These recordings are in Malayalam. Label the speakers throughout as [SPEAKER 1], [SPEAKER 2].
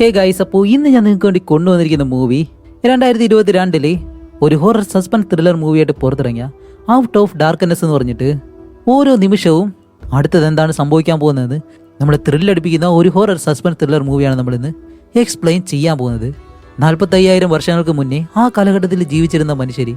[SPEAKER 1] ഹേ ഗൈസ് അപ്പോൾ ഇന്ന് ഞാൻ നിങ്ങൾക്ക് വേണ്ടി കൊണ്ടുവന്നിരിക്കുന്ന മൂവി രണ്ടായിരത്തി ഇരുപത്തി രണ്ടിലെ ഒരു ഹൊറർ സസ്പെൻസ് ത്രില്ലർ മൂവിയായിട്ട് പുറത്തിറങ്ങിയ ഔട്ട് ഓഫ് ഡാർക്ക്നെസ് എന്ന് പറഞ്ഞിട്ട് ഓരോ നിമിഷവും അടുത്തത് എന്താണ് സംഭവിക്കാൻ പോകുന്നത്? നമ്മളെ ത്രില്ലടിപ്പിക്കുന്ന ഒരു ഹൊറർ സസ്പെൻസ് ത്രില്ലർ മൂവിയാണ് നമ്മളിന്ന് എക്സ്പ്ലെയിൻ ചെയ്യാൻ പോകുന്നത്. നാൽപ്പത്തയ്യായിരം വർഷങ്ങൾക്ക് മുന്നേ ആ കാലഘട്ടത്തിൽ ജീവിച്ചിരുന്ന മനുഷ്യർ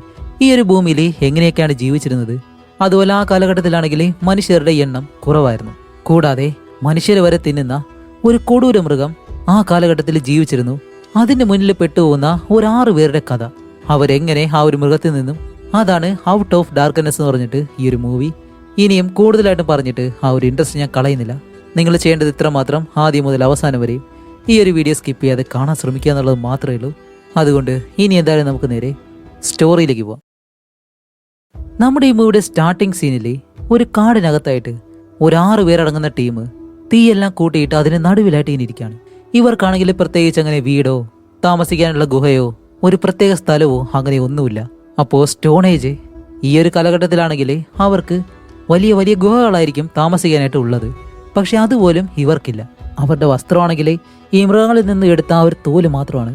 [SPEAKER 1] ഈ ഒരു ഭൂമിയിൽ എങ്ങനെയൊക്കെയാണ് ജീവിച്ചിരുന്നത്? അതുപോലെ ആ കാലഘട്ടത്തിലാണെങ്കിൽ മനുഷ്യരുടെ എണ്ണം കുറവായിരുന്നു. കൂടാതെ മനുഷ്യരെ വരെ തിന്നുന്ന ഒരു കൊടൂര മൃഗം ആ കാലഘട്ടത്തിൽ ജീവിച്ചിരുന്നു. അതിന്റെ മുന്നിൽ പെട്ടുപോകുന്ന ഒരാറ് പേരുടെ കഥ. അവരെങ്ങനെ ആ ഒരു മൃഗത്തിൽ നിന്നും അതാണ് ഔട്ട് ഓഫ് ഡാർക്ക്നെസ് എന്ന് പറഞ്ഞിട്ട് ഈ ഒരു മൂവി ഇനിയും കൂടുതലായിട്ടും പറഞ്ഞിട്ട് ആ ഒരു ഇൻട്രസ്റ്റ് ഞാൻ കളയുന്നില്ല. നിങ്ങൾ ചെയ്യേണ്ടത് ഇത്ര മാത്രം ആദ്യം മുതൽ അവസാനം വരെയും ഈ ഒരു വീഡിയോ സ്കിപ്പ് ചെയ്യാതെ കാണാൻ ശ്രമിക്കുക എന്നുള്ളത് മാത്രമേ ഉള്ളൂ. അതുകൊണ്ട് ഇനി എന്തായാലും നമുക്ക് നേരെ സ്റ്റോറിയിലേക്ക് പോവാം. നമ്മുടെ ഈ മൂവിയുടെ സ്റ്റാർട്ടിംഗ് സീനിൽ ഒരു കാടിനകത്തായിട്ട് ഒരാറ് പേരടങ്ങുന്ന ടീം തീയെല്ലാം കൂട്ടിയിട്ട് അതിന് നടുവിലായിട്ട് ഇനിയിരിക്കുകയാണ് ഇവർക്കാണെങ്കിൽ പ്രത്യേകിച്ച് അങ്ങനെ വീടോ താമസിക്കാനുള്ള ഗുഹയോ ഒരു പ്രത്യേക സ്ഥലവോ അങ്ങനെ ഒന്നുമില്ല. അപ്പോൾ സ്റ്റോൺ ഏജ് ഈ ഒരു കാലഘട്ടത്തിലാണെങ്കിൽ അവർക്ക് വലിയ വലിയ ഗുഹകളായിരിക്കും താമസിക്കാനായിട്ട് ഉള്ളത്. പക്ഷെ അതുപോലും ഇവർക്കില്ല. അവരുടെ വസ്ത്രമാണെങ്കിൽ ഈ മൃഗങ്ങളിൽ നിന്ന് എടുത്ത ആ ഒരു തോൽ മാത്രമാണ്.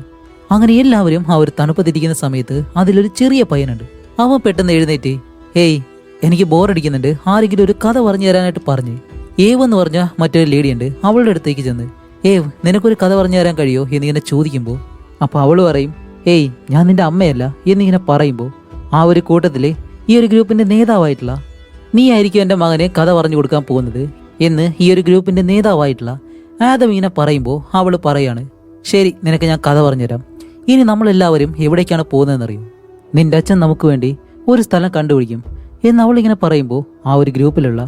[SPEAKER 1] അങ്ങനെ എല്ലാവരും അവർ തണുപ്പത്തിരിക്കുന്ന സമയത്ത് അതിലൊരു ചെറിയ പയ്യനുണ്ട്. അവൻ പെട്ടെന്ന് എഴുന്നേറ്റ് ഹേയ് എനിക്ക് ബോറടിക്കുന്നുണ്ട്. ആരെങ്കിലും ഒരു കഥ പറഞ്ഞു തരാനായിട്ട് പറഞ്ഞു. ഏവെന്ന് പറഞ്ഞ മറ്റൊരു ലേഡിയുണ്ട് അവളുടെ അടുത്തേക്ക് ചെന്ന് ഏവ് നിനക്കൊരു കഥ പറഞ്ഞു തരാൻ കഴിയോ? എന്നിങ്ങനെ ചോദിക്കുമ്പോൾ അപ്പോൾ അവൾ പറയും ഏയ് ഞാൻ നിന്റെ അമ്മയല്ല എന്നിങ്ങനെ പറയുമ്പോൾ ആ ഒരു കൂട്ടത്തിലെ ഈ ഒരു ഗ്രൂപ്പിന്റെ നേതാവായിട്ടുള്ള നീ ആയിരിക്കും എന്റെ മകനെ കഥ പറഞ്ഞു കൊടുക്കാൻ പോകുന്നത് എന്ന് ഈ ഒരു ഗ്രൂപ്പിന്റെ നേതാവായിട്ടുള്ള ആദം ഇങ്ങനെ പറയുമ്പോൾ അവൾ പറയാണ് ശരി നിനക്ക് ഞാൻ കഥ പറഞ്ഞുതരാം ഇനി നമ്മളെല്ലാവരും എവിടേക്കാണ് പോകുന്നതെന്നറിയും? നിന്റെ അച്ഛൻ നമുക്ക് വേണ്ടി ഒരു സ്ഥലം കണ്ടുപിടിക്കും എന്ന് അവൾ ഇങ്ങനെ പറയുമ്പോൾ ആ ഒരു ഗ്രൂപ്പിലുള്ള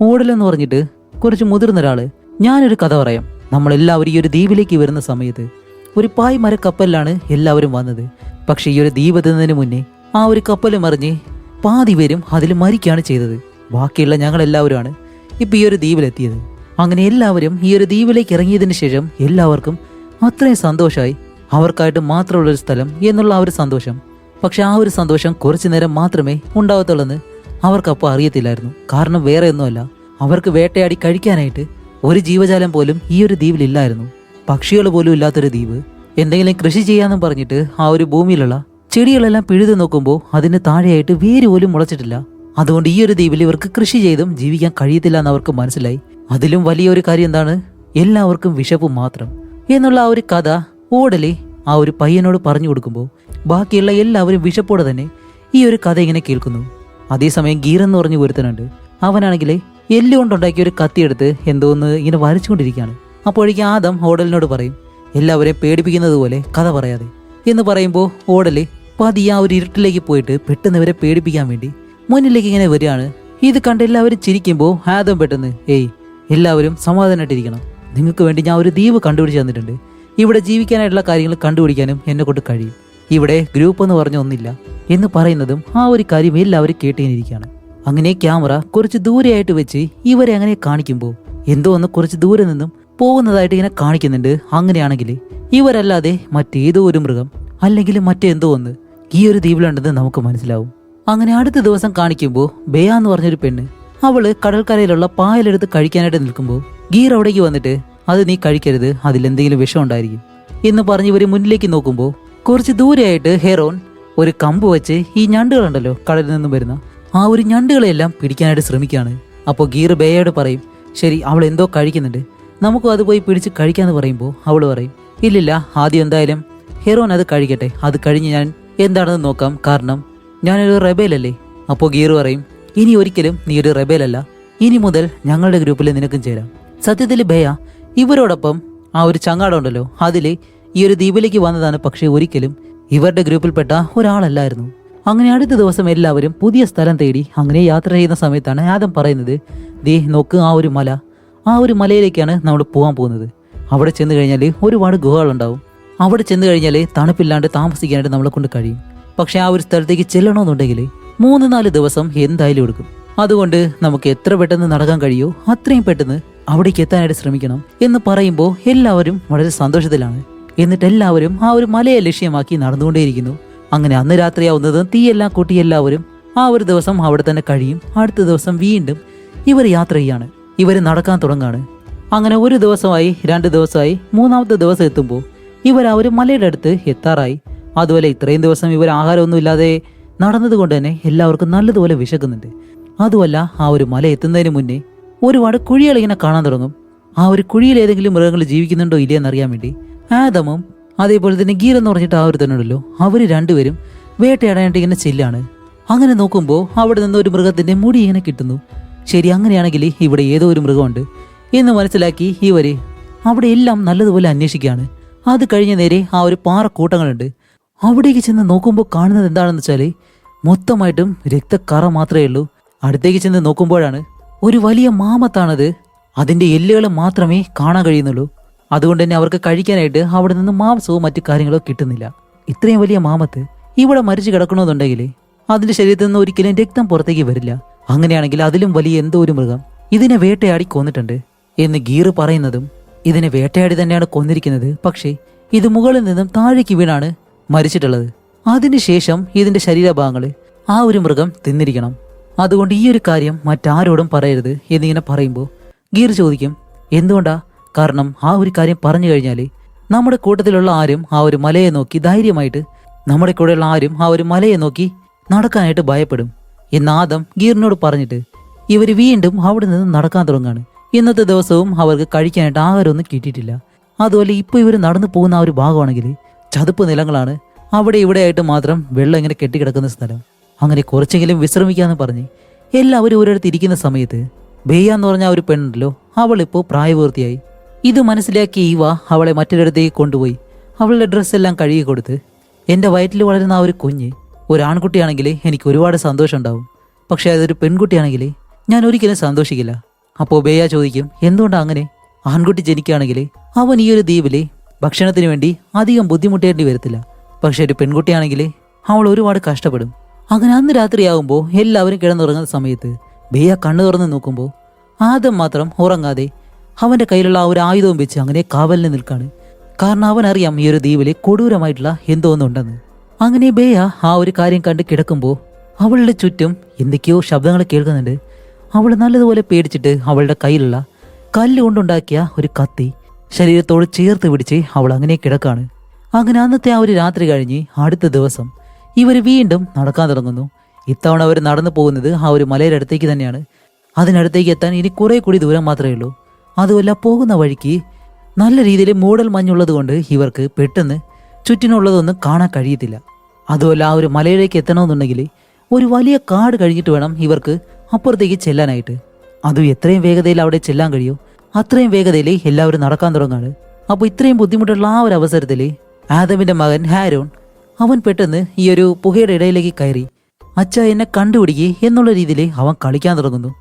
[SPEAKER 1] ഓടലെന്ന് പറഞ്ഞിട്ട് കുറച്ച് മുതിർന്ന ഒരാൾ ഞാനൊരു കഥ പറയാം നമ്മളെല്ലാവരും ഈ ഒരു ദ്വീപിലേക്ക് വരുന്ന സമയത്ത് ഒരു പായ് മര കപ്പലിലാണ് എല്ലാവരും വന്നത്. പക്ഷേ ഈ ഒരു ദ്വീപ് എത്തുന്നതിന് മുന്നേ ആ ഒരു കപ്പൽ മറിഞ്ഞ് പാതി പേരും അതിൽ മരിക്കുകയാണ് ചെയ്തത്. ബാക്കിയുള്ള ഞങ്ങളെല്ലാവരുമാണ് ഇപ്പോൾ ഈ ഒരു ദ്വീപിലെത്തിയത്. അങ്ങനെ എല്ലാവരും ഈ ഒരു ദ്വീപിലേക്ക് ഇറങ്ങിയതിന് ശേഷം എല്ലാവർക്കും അത്രയും സന്തോഷമായി. അവർക്കായിട്ട് മാത്രമുള്ളൊരു സ്ഥലം എന്നുള്ള ആ ഒരു സന്തോഷം. പക്ഷെ ആ ഒരു സന്തോഷം കുറച്ചു നേരം മാത്രമേ ഉണ്ടാവത്തുള്ളെന്ന് അവർക്കപ്പോൾ അറിയത്തില്ലായിരുന്നു. കാരണം വേറെ ഒന്നുമല്ല. അവർക്ക് വേട്ടയാടി കഴിക്കാനായിട്ട് ഒരു ജീവജാലം പോലും ഈ ഒരു ദ്വീപിലില്ലായിരുന്നു പക്ഷികൾ പോലും ഇല്ലാത്തൊരു ദ്വീപ്. എന്തെങ്കിലും കൃഷി ചെയ്യാന്നും പറഞ്ഞിട്ട് ആ ഒരു ഭൂമിയിലുള്ള ചെടികളെല്ലാം പിഴുതു നോക്കുമ്പോൾ അതിന് താഴെയായിട്ട് വേര് പോലും മുളച്ചിട്ടില്ല. അതുകൊണ്ട് ഈ ഒരു ദ്വീപിൽ ഇവർക്ക് കൃഷി ചെയ്തും ജീവിക്കാൻ കഴിയത്തില്ല എന്ന് അവർക്ക് മനസ്സിലായി. അതിലും വലിയൊരു കാര്യം എന്താണ്? എല്ലാവർക്കും വിശപ്പ് മാത്രം. എന്നുള്ള ആ ഒരു കഥ ഓടലി ആ ഒരു പയ്യനോട് പറഞ്ഞു കൊടുക്കുമ്പോൾ ബാക്കിയുള്ള എല്ലാവരും വിശപ്പോടെ തന്നെ ഈ ഒരു കഥ ഇങ്ങനെ കേൾക്കുന്നു. അതേസമയം ഗീർ എന്ന് പറഞ്ഞു ഒരുത്തനുണ്ട്. അവനാണെങ്കിൽ എല്ലുകൊണ്ടുണ്ടാക്കിയ ഒരു കത്തിയെടുത്ത് എന്തോന്ന് ഇങ്ങനെ വരച്ചുകൊണ്ടിരിക്കുകയാണ്. അപ്പോഴേക്കും ആദം ഓടലിനോട് പറയും എല്ലാവരെയും പേടിപ്പിക്കുന്നത് പോലെ കഥ പറയാതെ. എന്ന് പറയുമ്പോൾ ഓടൽ പതിയെ ആ ഒരു ഇരുട്ടിലേക്ക് പോയിട്ട് പെട്ടെന്ന് ഇവരെ പേടിപ്പിക്കാൻ വേണ്ടി മുന്നിലേക്ക് ഇങ്ങനെ വരികയാണ്. ഇത് കണ്ട് എല്ലാവരും ചിരിക്കുമ്പോൾ ആദം പെട്ടെന്ന് ഏയ് എല്ലാവരും സമാധാനമായിട്ടിരിക്കണം. നിങ്ങൾക്ക് വേണ്ടി ഞാൻ ഒരു ദ്വീപ് കണ്ടുപിടിച്ച് തന്നിട്ടുണ്ട്. ഇവിടെ ജീവിക്കാനായിട്ടുള്ള കാര്യങ്ങൾ കണ്ടുപിടിക്കാനും എന്നെ കൊണ്ട് കഴിയും. ഇവിടെ ഗ്രൂപ്പ് എന്ന് പറഞ്ഞ ഒന്നില്ല എന്ന് പറയുന്നതും ആ ഒരു കാര്യം എല്ലാവരും കേട്ടിരിക്കുകയാണ് അങ്ങനെ ക്യാമറ കുറച്ച് ദൂരെയായിട്ട് വെച്ച് ഇവരെ അങ്ങനെ കാണിക്കുമ്പോൾ എന്തോ ഒന്ന് കുറച്ച് ദൂരെ നിന്നും പോകുന്നതായിട്ട് ഇങ്ങനെ കാണിക്കുന്നുണ്ട്. അങ്ങനെയാണെങ്കിൽ ഇവരല്ലാതെ മറ്റേതോ ഒരു മൃഗം അല്ലെങ്കിൽ മറ്റെന്തോ ഒന്ന് ഈ ഒരു ദ്വീപിലുണ്ടെന്ന് നമുക്ക് മനസ്സിലാവും. അങ്ങനെ അടുത്ത ദിവസം കാണിക്കുമ്പോൾ ബേയ എന്ന് പറഞ്ഞൊരു പെണ്ണ് അവൾ കടൽക്കരയിലുള്ള പായലെടുത്ത് കഴിക്കാനായിട്ട് നിൽക്കുമ്പോൾ ഗീർ അവിടേക്ക് വന്നിട്ട് അത് നീ കഴിക്കരുത് അതിലെന്തെങ്കിലും വിഷം ഉണ്ടായിരിക്കും എന്ന് പറഞ്ഞ് ഇവർ മുന്നിലേക്ക് നോക്കുമ്പോൾ കുറച്ച് ദൂരെയായിട്ട് ഹെറോൺ ഒരു കമ്പ് വെച്ച് ഈ ഞണ്ടുകളുണ്ടല്ലോ കടലിൽ നിന്നും വരുന്ന ആ ഒരു ഞണ്ടുകളെല്ലാം പിടിക്കാനായിട്ട് ശ്രമിക്കുകയാണ്. അപ്പോൾ ഗീർ ബേയോട് പറയും ശരി അവൾ എന്തോ കഴിക്കുന്നുണ്ട്. നമുക്കും അത് പോയി പിടിച്ച് കഴിക്കാന്ന് പറയുമ്പോൾ അവൾ പറയും ഇല്ലില്ല ആദ്യം എന്തായാലും ഹെറോൻ അത് കഴിക്കട്ടെ. അത് കഴിഞ്ഞ് ഞാൻ എന്താണെന്ന് നോക്കാം. കാരണം ഞാനൊരു റെബേലല്ലേ. അപ്പോൾ ഗീർ പറയും ഇനി ഒരിക്കലും നീ ഒരു റെബേലല്ല. ഇനി മുതൽ ഞങ്ങളുടെ ഗ്രൂപ്പിൽ നിനക്കും ചേരാം. സത്യത്തിൽ ബേയ ഇവരോടൊപ്പം ആ ഒരു ചങ്ങാടം ഉണ്ടല്ലോ അതിൽ ഈ ഒരു ദ്വീപിലേക്ക് വന്നതാണ് പക്ഷേ ഒരിക്കലും ഇവരുടെ ഗ്രൂപ്പിൽപ്പെട്ട ഒരാളല്ലായിരുന്നു. അങ്ങനെ അടുത്ത ദിവസം എല്ലാവരും പുതിയ സ്ഥലം തേടി അങ്ങനെ യാത്ര ചെയ്യുന്ന സമയത്താണ് ആദം പറയുന്നത് ദേ നോക്ക് ആ ഒരു മല. ആ ഒരു മലയിലേക്കാണ് നമ്മൾ പോകാൻ പോകുന്നത്. അവിടെ ചെന്ന് കഴിഞ്ഞാൽ ഒരുപാട് ഗുഹകളുണ്ടാവും. അവിടെ ചെന്ന് കഴിഞ്ഞാൽ തണുപ്പില്ലാണ്ട് താമസിക്കാനായിട്ട് നമ്മളെ കൊണ്ട് കഴിയും. പക്ഷേ ആ ഒരു സ്ഥലത്തേക്ക് ചെല്ലണമെന്നുണ്ടെങ്കിൽ മൂന്ന് നാല് ദിവസം എന്തായാലും എടുക്കും. അതുകൊണ്ട് നമുക്ക് എത്ര പെട്ടെന്ന് നടക്കാൻ കഴിയോ അത്രയും പെട്ടെന്ന് അവിടേക്ക് എത്താനായിട്ട് ശ്രമിക്കണം എന്ന് പറയുമ്പോൾ എല്ലാവരും വളരെ സന്തോഷത്തിലാണ്. എന്നിട്ട് എല്ലാവരും ആ ഒരു മലയെ ലക്ഷ്യമാക്കി നടന്നുകൊണ്ടേയിരിക്കുന്നു. അങ്ങനെ അന്ന് രാത്രിയാവുന്നത് തീയെല്ലാം കൂട്ടി എല്ലാവരും ആ ഒരു ദിവസം അവിടെ തന്നെ കഴിയും. അടുത്ത ദിവസം വീണ്ടും ഇവർ യാത്ര ചെയ്യാണ് ഇവർ നടക്കാൻ തുടങ്ങാണ്. അങ്ങനെ ഒരു ദിവസമായി രണ്ട് ദിവസമായി മൂന്നാമത്തെ ദിവസം എത്തുമ്പോൾ ഇവർ ആ ഒരു മലയുടെ അടുത്ത് എത്താറായി. അതുപോലെ ഇത്രയും ദിവസം ഇവർ ആഹാരമൊന്നും ഇല്ലാതെ നടന്നതുകൊണ്ട് തന്നെ എല്ലാവർക്കും നല്ലതുപോലെ വിശക്കുന്നുണ്ട്. അതുമല്ല ആ ഒരു മല എത്തുന്നതിന് മുന്നേ ഒരുപാട് കുഴികൾ ഇങ്ങനെ കാണാൻ തുടങ്ങും. ആ ഒരു കുഴിയിൽ ഏതെങ്കിലും മൃഗങ്ങൾ ജീവിക്കുന്നുണ്ടോ ഇല്ലയെന്നറിയാൻ വേണ്ടി ആദമും അതേപോലെ തന്നെ ഗീർ എന്ന് പറഞ്ഞിട്ട് ആ ഒരു തന്നെ ഉണ്ടല്ലോ അവർ രണ്ടുപേരും വേട്ടയാടാനായിട്ട് ഇങ്ങനെ ചെല്ലാണ്. അങ്ങനെ നോക്കുമ്പോൾ അവിടെ നിന്ന് ഒരു മൃഗത്തിന്റെ മുടി ഇങ്ങനെ കിട്ടുന്നു. ശരി അങ്ങനെയാണെങ്കിൽ ഇവിടെ ഏതോ ഒരു മൃഗമുണ്ട് എന്ന് മനസ്സിലാക്കി ഇവർ അവിടെ എല്ലാം നല്ലതുപോലെ അന്വേഷിക്കുകയാണ്. അത് കഴിഞ്ഞ നേരെ ആ ഒരു പാറക്കൂട്ടങ്ങളുണ്ട്. അവിടേക്ക് ചെന്ന് നോക്കുമ്പോൾ കാണുന്നത് എന്താണെന്ന് വെച്ചാൽ മൊത്തമായിട്ടും രക്തക്കറ മാത്രമേ ഉള്ളൂ. അടുത്തേക്ക് ചെന്ന് നോക്കുമ്പോഴാണ് ഒരു വലിയ മാമത്താണത്. അതിന്റെ എല്ലുകൾ മാത്രമേ കാണാൻ കഴിയുന്നുള്ളൂ. അതുകൊണ്ട് തന്നെ അവർക്ക് കഴിക്കാനായിട്ട് അവിടെ നിന്ന് മാംസവും മറ്റു കാര്യങ്ങളോ കിട്ടുന്നില്ല. ഇത്രയും വലിയ മാമത്ത് ഇവിടെ മരിച്ചു കിടക്കണമെന്നുണ്ടെങ്കിൽ അതിന്റെ ശരീരത്തിൽ നിന്ന് ഒരിക്കലും രക്തം പുറത്തേക്ക് വരില്ല. അങ്ങനെയാണെങ്കിൽ അതിലും വലിയ എന്തോ ഒരു മൃഗം ഇതിനെ വേട്ടയാടി കൊന്നിട്ടുണ്ട് എന്ന് ഗീർ പറയുന്നതും ഇതിനെ വേട്ടയാടി തന്നെയാണ് കൊന്നിരിക്കുന്നത്. പക്ഷേ ഇത് മുകളിൽ നിന്നും താഴേക്ക് വീണാണ് മരിച്ചിട്ടുള്ളത്. അതിനുശേഷം ഇതിന്റെ ശരീരഭാഗങ്ങൾ ആ ഒരു മൃഗം തിന്നിരിക്കണം. അതുകൊണ്ട് ഈ ഒരു കാര്യം മറ്റാരോടും പറയരുത് എന്നിങ്ങനെ പറയുമ്പോൾ ഗീർ ചോദിക്കും എന്തുകൊണ്ടാ കാരണം ആ ഒരു കാര്യം പറഞ്ഞു കഴിഞ്ഞാൽ നമ്മുടെ കൂട്ടത്തിലുള്ള ആരും ആ ഒരു മലയെ നോക്കി ധൈര്യമായിട്ട് നമ്മുടെ കൂടെയുള്ള ആരും ആ ഒരു മലയെ നോക്കി നടക്കാനായിട്ട് ഭയപ്പെടും. എന്ന് ആദം ഗീറിനോട് പറഞ്ഞിട്ട് ഇവർ വീണ്ടും അവിടെ നിന്ന് നടക്കാൻ തുടങ്ങാണ്. ഇന്നത്തെ ദിവസവും അവർക്ക് കഴിക്കാനായിട്ട് ആഹാരമൊന്നും കിട്ടിയിട്ടില്ല. അതുപോലെ ഇപ്പോൾ ഇവർ നടന്നു പോകുന്ന ആ ഒരു ഭാഗമാണെങ്കിൽ ചതുപ്പ് നിലങ്ങളാണ്. അവിടെ ഇവിടെ ആയിട്ട് മാത്രം വെള്ളം ഇങ്ങനെ കെട്ടിക്കിടക്കുന്ന സ്ഥലം. അങ്ങനെ കുറച്ചെങ്കിലും വിശ്രമിക്കാന്ന് പറഞ്ഞ് എല്ലാവരും ഒരിടത്ത് ഇരിക്കുന്ന സമയത്ത് ബെയ്യ എന്ന് പറഞ്ഞ ഒരു പെണ്ണുണ്ടല്ലോ അവൾ ഇപ്പോൾ പ്രായപൂർത്തിയായി. ഇത് മനസ്സിലാക്കി ഈവ അവളെ മറ്റൊരിടത്തേക്ക് കൊണ്ടുപോയി. അവളുടെ ഡ്രസ്സെല്ലാം കഴുകി കൊടുത്ത് എന്റെ വയറ്റിൽ വളരുന്ന ആ ഒരു കുഞ്ഞ് ഒരു ആൺകുട്ടിയാണെങ്കിൽ എനിക്ക് ഒരുപാട് സന്തോഷം ഉണ്ടാവും പക്ഷേ അതൊരു പെൺകുട്ടിയാണെങ്കിൽ ഞാൻ ഒരിക്കലും സന്തോഷിക്കില്ല. അപ്പോൾ ബേയ ചോദിക്കും എന്തുകൊണ്ടാണ് അങ്ങനെ? ആൺകുട്ടി ജനിക്കുകയാണെങ്കിൽ അവൻ ഈ ഒരു ദ്വീപിലെ ഭക്ഷണത്തിന് വേണ്ടി അധികം ബുദ്ധിമുട്ടേണ്ടി വരത്തില്ല. പക്ഷെ ഒരു പെൺകുട്ടിയാണെങ്കിൽ അവൾ ഒരുപാട് കഷ്ടപ്പെടും. അങ്ങനെ അന്ന് രാത്രിയാകുമ്പോൾ എല്ലാവരും കിടന്നുറങ്ങുന്ന സമയത്ത് ബേയ കണ്ണു തുറന്ന് നോക്കുമ്പോൾ ആദ്യം മാത്രം ഉറങ്ങാതെ അവന്റെ കയ്യിലുള്ള ആ ഒരു ആയുധവും വെച്ച് അങ്ങനെ കാവലിന് നിൽക്കാണ്. കാരണം അവനറിയാം ഈ ഒരു ദ്വീപിലെ കൊടൂരമായിട്ടുള്ള എന്തോ ഒന്നുണ്ടെന്ന് അങ്ങനെ ബേയ ആ ഒരു കാര്യം കണ്ട് കിടക്കുമ്പോൾ അവളുടെ ചുറ്റും എന്തൊക്കെയോ ശബ്ദങ്ങൾ കേൾക്കുന്നുണ്ട്. അവൾ നല്ലതുപോലെ പേടിച്ചിട്ട് അവളുടെ കയ്യിലുള്ള കല്ല് കൊണ്ടുണ്ടാക്കിയ ഒരു കത്തി ശരീരത്തോട് ചേർത്ത് പിടിച്ച് അവൾ അങ്ങനെ കിടക്കാണ്. അങ്ങനെ അന്നത്തെ ആ ഒരു രാത്രി കഴിഞ്ഞ് അടുത്ത ദിവസം ഇവർ വീണ്ടും നടക്കാൻ തുടങ്ങുന്നു. ഇത്തവണ അവർ നടന്നു പോകുന്നത് ആ ഒരു മലയുടെ അടുത്തേക്ക് തന്നെയാണ്. അതിനടുത്തേക്ക് എത്താൻ ഇനി കുറെ കൂടി ദൂരം മാത്രമേ ഉള്ളൂ. അതുമല്ല പോകുന്ന വഴിക്ക് നല്ല രീതിയിൽ മൂടൽ മഞ്ഞുള്ളതുകൊണ്ട് ഇവർക്ക് പെട്ടെന്ന് ചുറ്റിനുള്ളതൊന്നും കാണാൻ കഴിയത്തില്ല. അതുമല്ല ആ ഒരു മലയിലേക്ക് എത്തണമെന്നുണ്ടെങ്കിൽ ഒരു വലിയ കാട് കഴിഞ്ഞിട്ട് വേണം ഇവർക്ക് അപ്പുറത്തേക്ക് ചെല്ലാനായിട്ട്. അതും എത്രയും വേഗതയിൽ അവിടെ ചെല്ലാൻ കഴിയോ? അത്രയും വേഗതയിൽ എല്ലാവരും നടക്കാൻ തുടങ്ങാണ് അപ്പോൾ ഇത്രയും ബുദ്ധിമുട്ടുള്ള ആ ഒരു അവസരത്തിൽ ആദമിന്റെ മകൻ ഹാരോൺ അവൻ പെട്ടെന്ന് ഈ ഒരു പുകയുടെ ഇടയിലേക്ക് കയറി. അച്ഛ എന്നെ കണ്ടുപിടിക്കുക എന്നുള്ള രീതിയിൽ അവൻ കളിക്കാൻ തുടങ്ങുന്നു.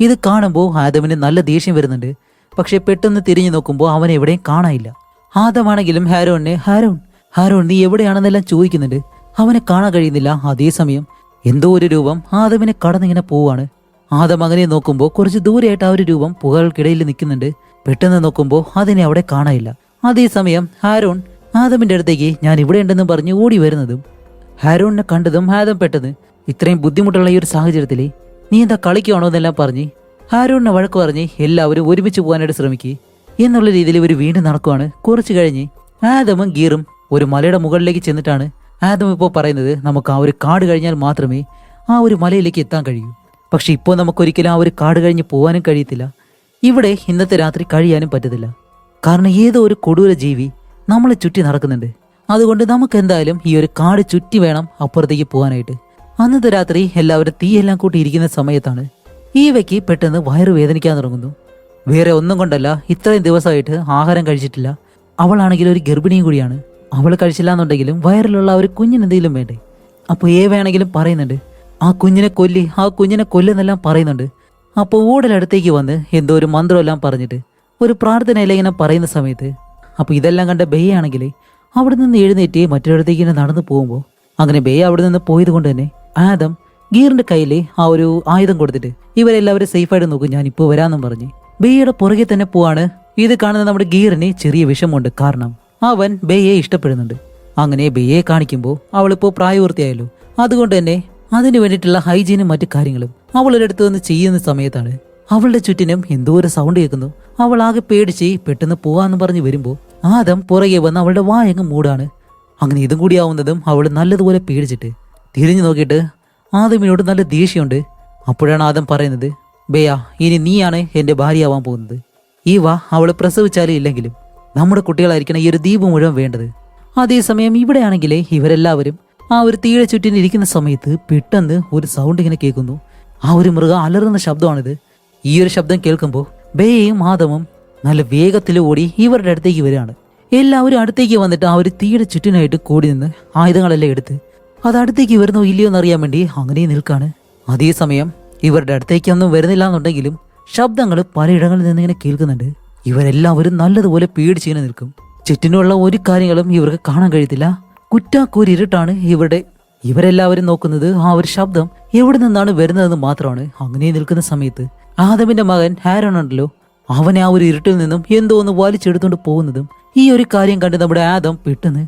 [SPEAKER 1] ഇത് കാണുമ്പോൾ ആദമിന് നല്ല ദേഷ്യം വരുന്നുണ്ട്. പക്ഷെ പെട്ടെന്ന് തിരിഞ്ഞു നോക്കുമ്പോൾ അവൻ എവിടെയും കാണാനില്ല. ആദമാണെങ്കിലും ഹാരോണിനെ ഹാരോൺ ഹാരോൺ നീ എവിടെയാണെന്നെല്ലാം ചോദിക്കുന്നുണ്ട്. അവനെ കാണാൻ കഴിയുന്നില്ല. അതേസമയം എന്തോ ഒരു രൂപം ആദമിനെ കടന്നിങ്ങനെ പോവാണ്. ആദം അങ്ങനെ നോക്കുമ്പോൾ കുറച്ച് ദൂരെയായിട്ട് ആ ഒരു രൂപം പുകകൾക്കിടയിൽ നിൽക്കുന്നുണ്ട്. പെട്ടെന്ന് നോക്കുമ്പോൾ അതിനെ അവിടെ കാണാനില്ല. അതേസമയം ഹാരോൺ ആദമിന്റെ അടുത്തേക്ക് ഞാൻ ഇവിടെ ഉണ്ടെന്ന് പറഞ്ഞ് ഓടി വരുന്നതും ഹാരോണിനെ കണ്ടതും ആദം പെട്ടെന്ന് ഇത്രയും ബുദ്ധിമുട്ടുള്ള ഈ ഒരു സാഹചര്യത്തിൽ നീ എന്താ കളിക്കുവാണോ എന്നെല്ലാം പറഞ്ഞ് ഹാരോണിനെ വഴക്ക് പറഞ്ഞ് എല്ലാവരും ഒരുമിച്ച് പോകാനായിട്ട് ശ്രമിക്കുക എന്നുള്ള രീതിയിൽ ഇവർ വീണ്ടും നടക്കുവാണ്. കുറച്ച് കഴിഞ്ഞ് ആദമും ഗീറും ഒരു മലയുടെ മുകളിലേക്ക് ചെന്നിട്ടാണ്. ആദം ഇപ്പോൾ പറയുന്നത് നമുക്ക് ആ ഒരു കാട് കഴിഞ്ഞാൽ മാത്രമേ ആ ഒരു മലയിലേക്ക് എത്താൻ കഴിയൂ. പക്ഷെ ഇപ്പോൾ നമുക്കൊരിക്കലും ആ ഒരു കാട് കഴിഞ്ഞ് പോകാനും കഴിയത്തില്ല. ഇവിടെ ഇന്നത്തെ രാത്രി കഴിയാനും പറ്റത്തില്ല. കാരണം ഏതോ ഒരു കൊടൂര ജീവി നമ്മളെ ചുറ്റി നടക്കുന്നുണ്ട്. അതുകൊണ്ട് നമുക്ക് എന്തായാലും ഈ ഒരു കാട് ചുറ്റി വേണം അപ്പുറത്തേക്ക് പോകാനായിട്ട്. അന്നത്തെ രാത്രി എല്ലാവരും തീയെല്ലാം കൂട്ടി ഇരിക്കുന്ന സമയത്താണ് ഈവയ്ക്ക് പെട്ടെന്ന് വയറ് വേദനിക്കാൻ തുടങ്ങുന്നു. വേറെ ഒന്നും കൊണ്ടല്ല ഇത്രയും ദിവസമായിട്ട് ആഹാരം കഴിച്ചിട്ടില്ല. അവളാണെങ്കിൽ ഒരു ഗർഭിണിയും കൂടിയാണ്. അവൾ കഴിച്ചില്ല എന്നുണ്ടെങ്കിലും വയറിലുള്ള ഒരു കുഞ്ഞിന് എന്തെങ്കിലും വേണ്ടേ? അപ്പോൾ ഏവയാണെങ്കിലും പറയുന്നുണ്ട് ആ കുഞ്ഞിനെ കൊല്ലി ആ കുഞ്ഞിനെ കൊല്ലുന്നെല്ലാം പറയുന്നുണ്ട്. അപ്പോൾ ഊടലടുത്തേക്ക് വന്ന് എന്തോ ഒരു മന്ത്രമെല്ലാം പറഞ്ഞിട്ട് ഒരു പ്രാർത്ഥനയിലെ ഇങ്ങനെ പറയുന്ന സമയത്ത് അപ്പോൾ ഇതെല്ലാം കണ്ട ബെയ്യാണെങ്കിൽ അവിടെ നിന്ന് എഴുന്നേറ്റ് മറ്റൊരിടത്തേക്ക് ഇങ്ങനെ നടന്നു പോകുമ്പോൾ അങ്ങനെ ബേ അവിടെ നിന്ന് പോയത് കൊണ്ട് തന്നെ ആദം ഗീറിന്റെ കയ്യിൽ ആ ഒരു ആയുധം കൊടുത്തിട്ട് ഇവരെല്ലാവരും സേഫായിട്ട് നോക്കും ഞാൻ ഇപ്പോൾ വരാമെന്നും പറഞ്ഞ്. ബേയുടെ പുറകെ തന്നെ പോവാണ്. ഇത് കാണുന്ന നമ്മുടെ ഗീറിന് ചെറിയ വിഷമമുണ്ട്. കാരണം അവൻ ബേയെ ഇഷ്ടപ്പെടുന്നുണ്ട്. അങ്ങനെ ബേയെ കാണിക്കുമ്പോൾ അവളിപ്പോൾ പ്രായപൂർത്തിയായല്ലോ. അതുകൊണ്ട് തന്നെ അതിന് വേണ്ടിയിട്ടുള്ള ഹൈജീനും മറ്റു കാര്യങ്ങളും അവൾ ഒരിടത്ത് നിന്ന് ചെയ്യുന്ന സമയത്താണ് അവളുടെ ചുറ്റിനും എന്തോ ഒരു സൗണ്ട് കേൾക്കുന്നു. അവൾ ആകെ പേടിച്ച് പെട്ടെന്ന് പോവാന്ന് പറഞ്ഞ് വരുമ്പോൾ ആദം പുറകെ വന്ന് അവളുടെ വായങ്ങ് മൂടാണ്. അങ്ങനെ ഇതും കൂടിയാവുന്നതും അവൾ നല്ലതുപോലെ പേടിച്ചിട്ട് തിരിഞ്ഞു നോക്കിയിട്ട് ആദമിനോട് നല്ല ദേഷ്യമുണ്ട്. അപ്പോഴാണ് ആദം പറയുന്നത് ബേയാ ഇനി നീയാണ് എന്റെ ഭാര്യയാവാൻ പോകുന്നത്. ഈ വാ അവൾ പ്രസവിച്ചാലും ഇല്ലെങ്കിലും നമ്മുടെ കുട്ടികളായിരിക്കണം ഈ ഒരു ദ്വീപ് മുഴുവൻ വേണ്ടത്. അതേസമയം ഇവിടെയാണെങ്കിലേ ഇവരെല്ലാവരും ആ ഒരു തീഴ ചുറ്റിന് ഇരിക്കുന്ന സമയത്ത് പെട്ടെന്ന് ഒരു സൗണ്ട് ഇങ്ങനെ കേൾക്കുന്നു. ആ ഒരു മൃഗം അലറുന്ന ശബ്ദമാണിത്. ഈ ഒരു ശബ്ദം കേൾക്കുമ്പോൾ ബേയും ആദമും നല്ല വേഗത്തിൽ ഓടി ഇവരുടെ അടുത്തേക്ക് വരികയാണ്. എല്ലാവരും അടുത്തേക്ക് വന്നിട്ട് ആ ഒരു തീയുടെ ചുറ്റിനായിട്ട് കൂടി നിന്ന് ആയുധങ്ങളെല്ലാം എടുത്ത് അത് അടുത്തേക്ക് വരുന്നോ ഇല്ലയോ എന്നറിയാൻ വേണ്ടി അങ്ങനെ നിൽക്കാണ്. അതേസമയം ഇവരുടെ അടുത്തേക്കൊന്നും വരുന്നില്ല എന്നുണ്ടെങ്കിലും ശബ്ദങ്ങൾ പലയിടങ്ങളിൽ നിന്ന് ഇങ്ങനെ കേൾക്കുന്നുണ്ട്. ഇവരെല്ലാവരും നല്ലതുപോലെ പേടിച്ചിങ്ങനെ നിൽക്കും. ചുറ്റിനുള്ള ഒരു കാര്യങ്ങളും ഇവർക്ക് കാണാൻ കഴിയത്തില്ല. കുറ്റാക്കൂരി ഇരുട്ടാണ് ഇവരുടെ. ഇവരെല്ലാവരും നോക്കുന്നത് ആ ഒരു ശബ്ദം എവിടെ നിന്നാണ് വരുന്നതെന്ന് മാത്രമാണ്. അങ്ങനെ നിൽക്കുന്ന സമയത്ത് ആദമിന്റെ മകൻ ഹാരോൺ ഉണ്ടല്ലോ. അവനെ ആ ഒരു ഇരുട്ടിൽ നിന്നും എന്തോ ഒന്ന് വലിച്ചെടുത്തുകൊണ്ട് പോകുന്നതും ഈ ഒരു കാര്യം കണ്ട് നമ്മുടെ ആദം പെട്ടെന്ന്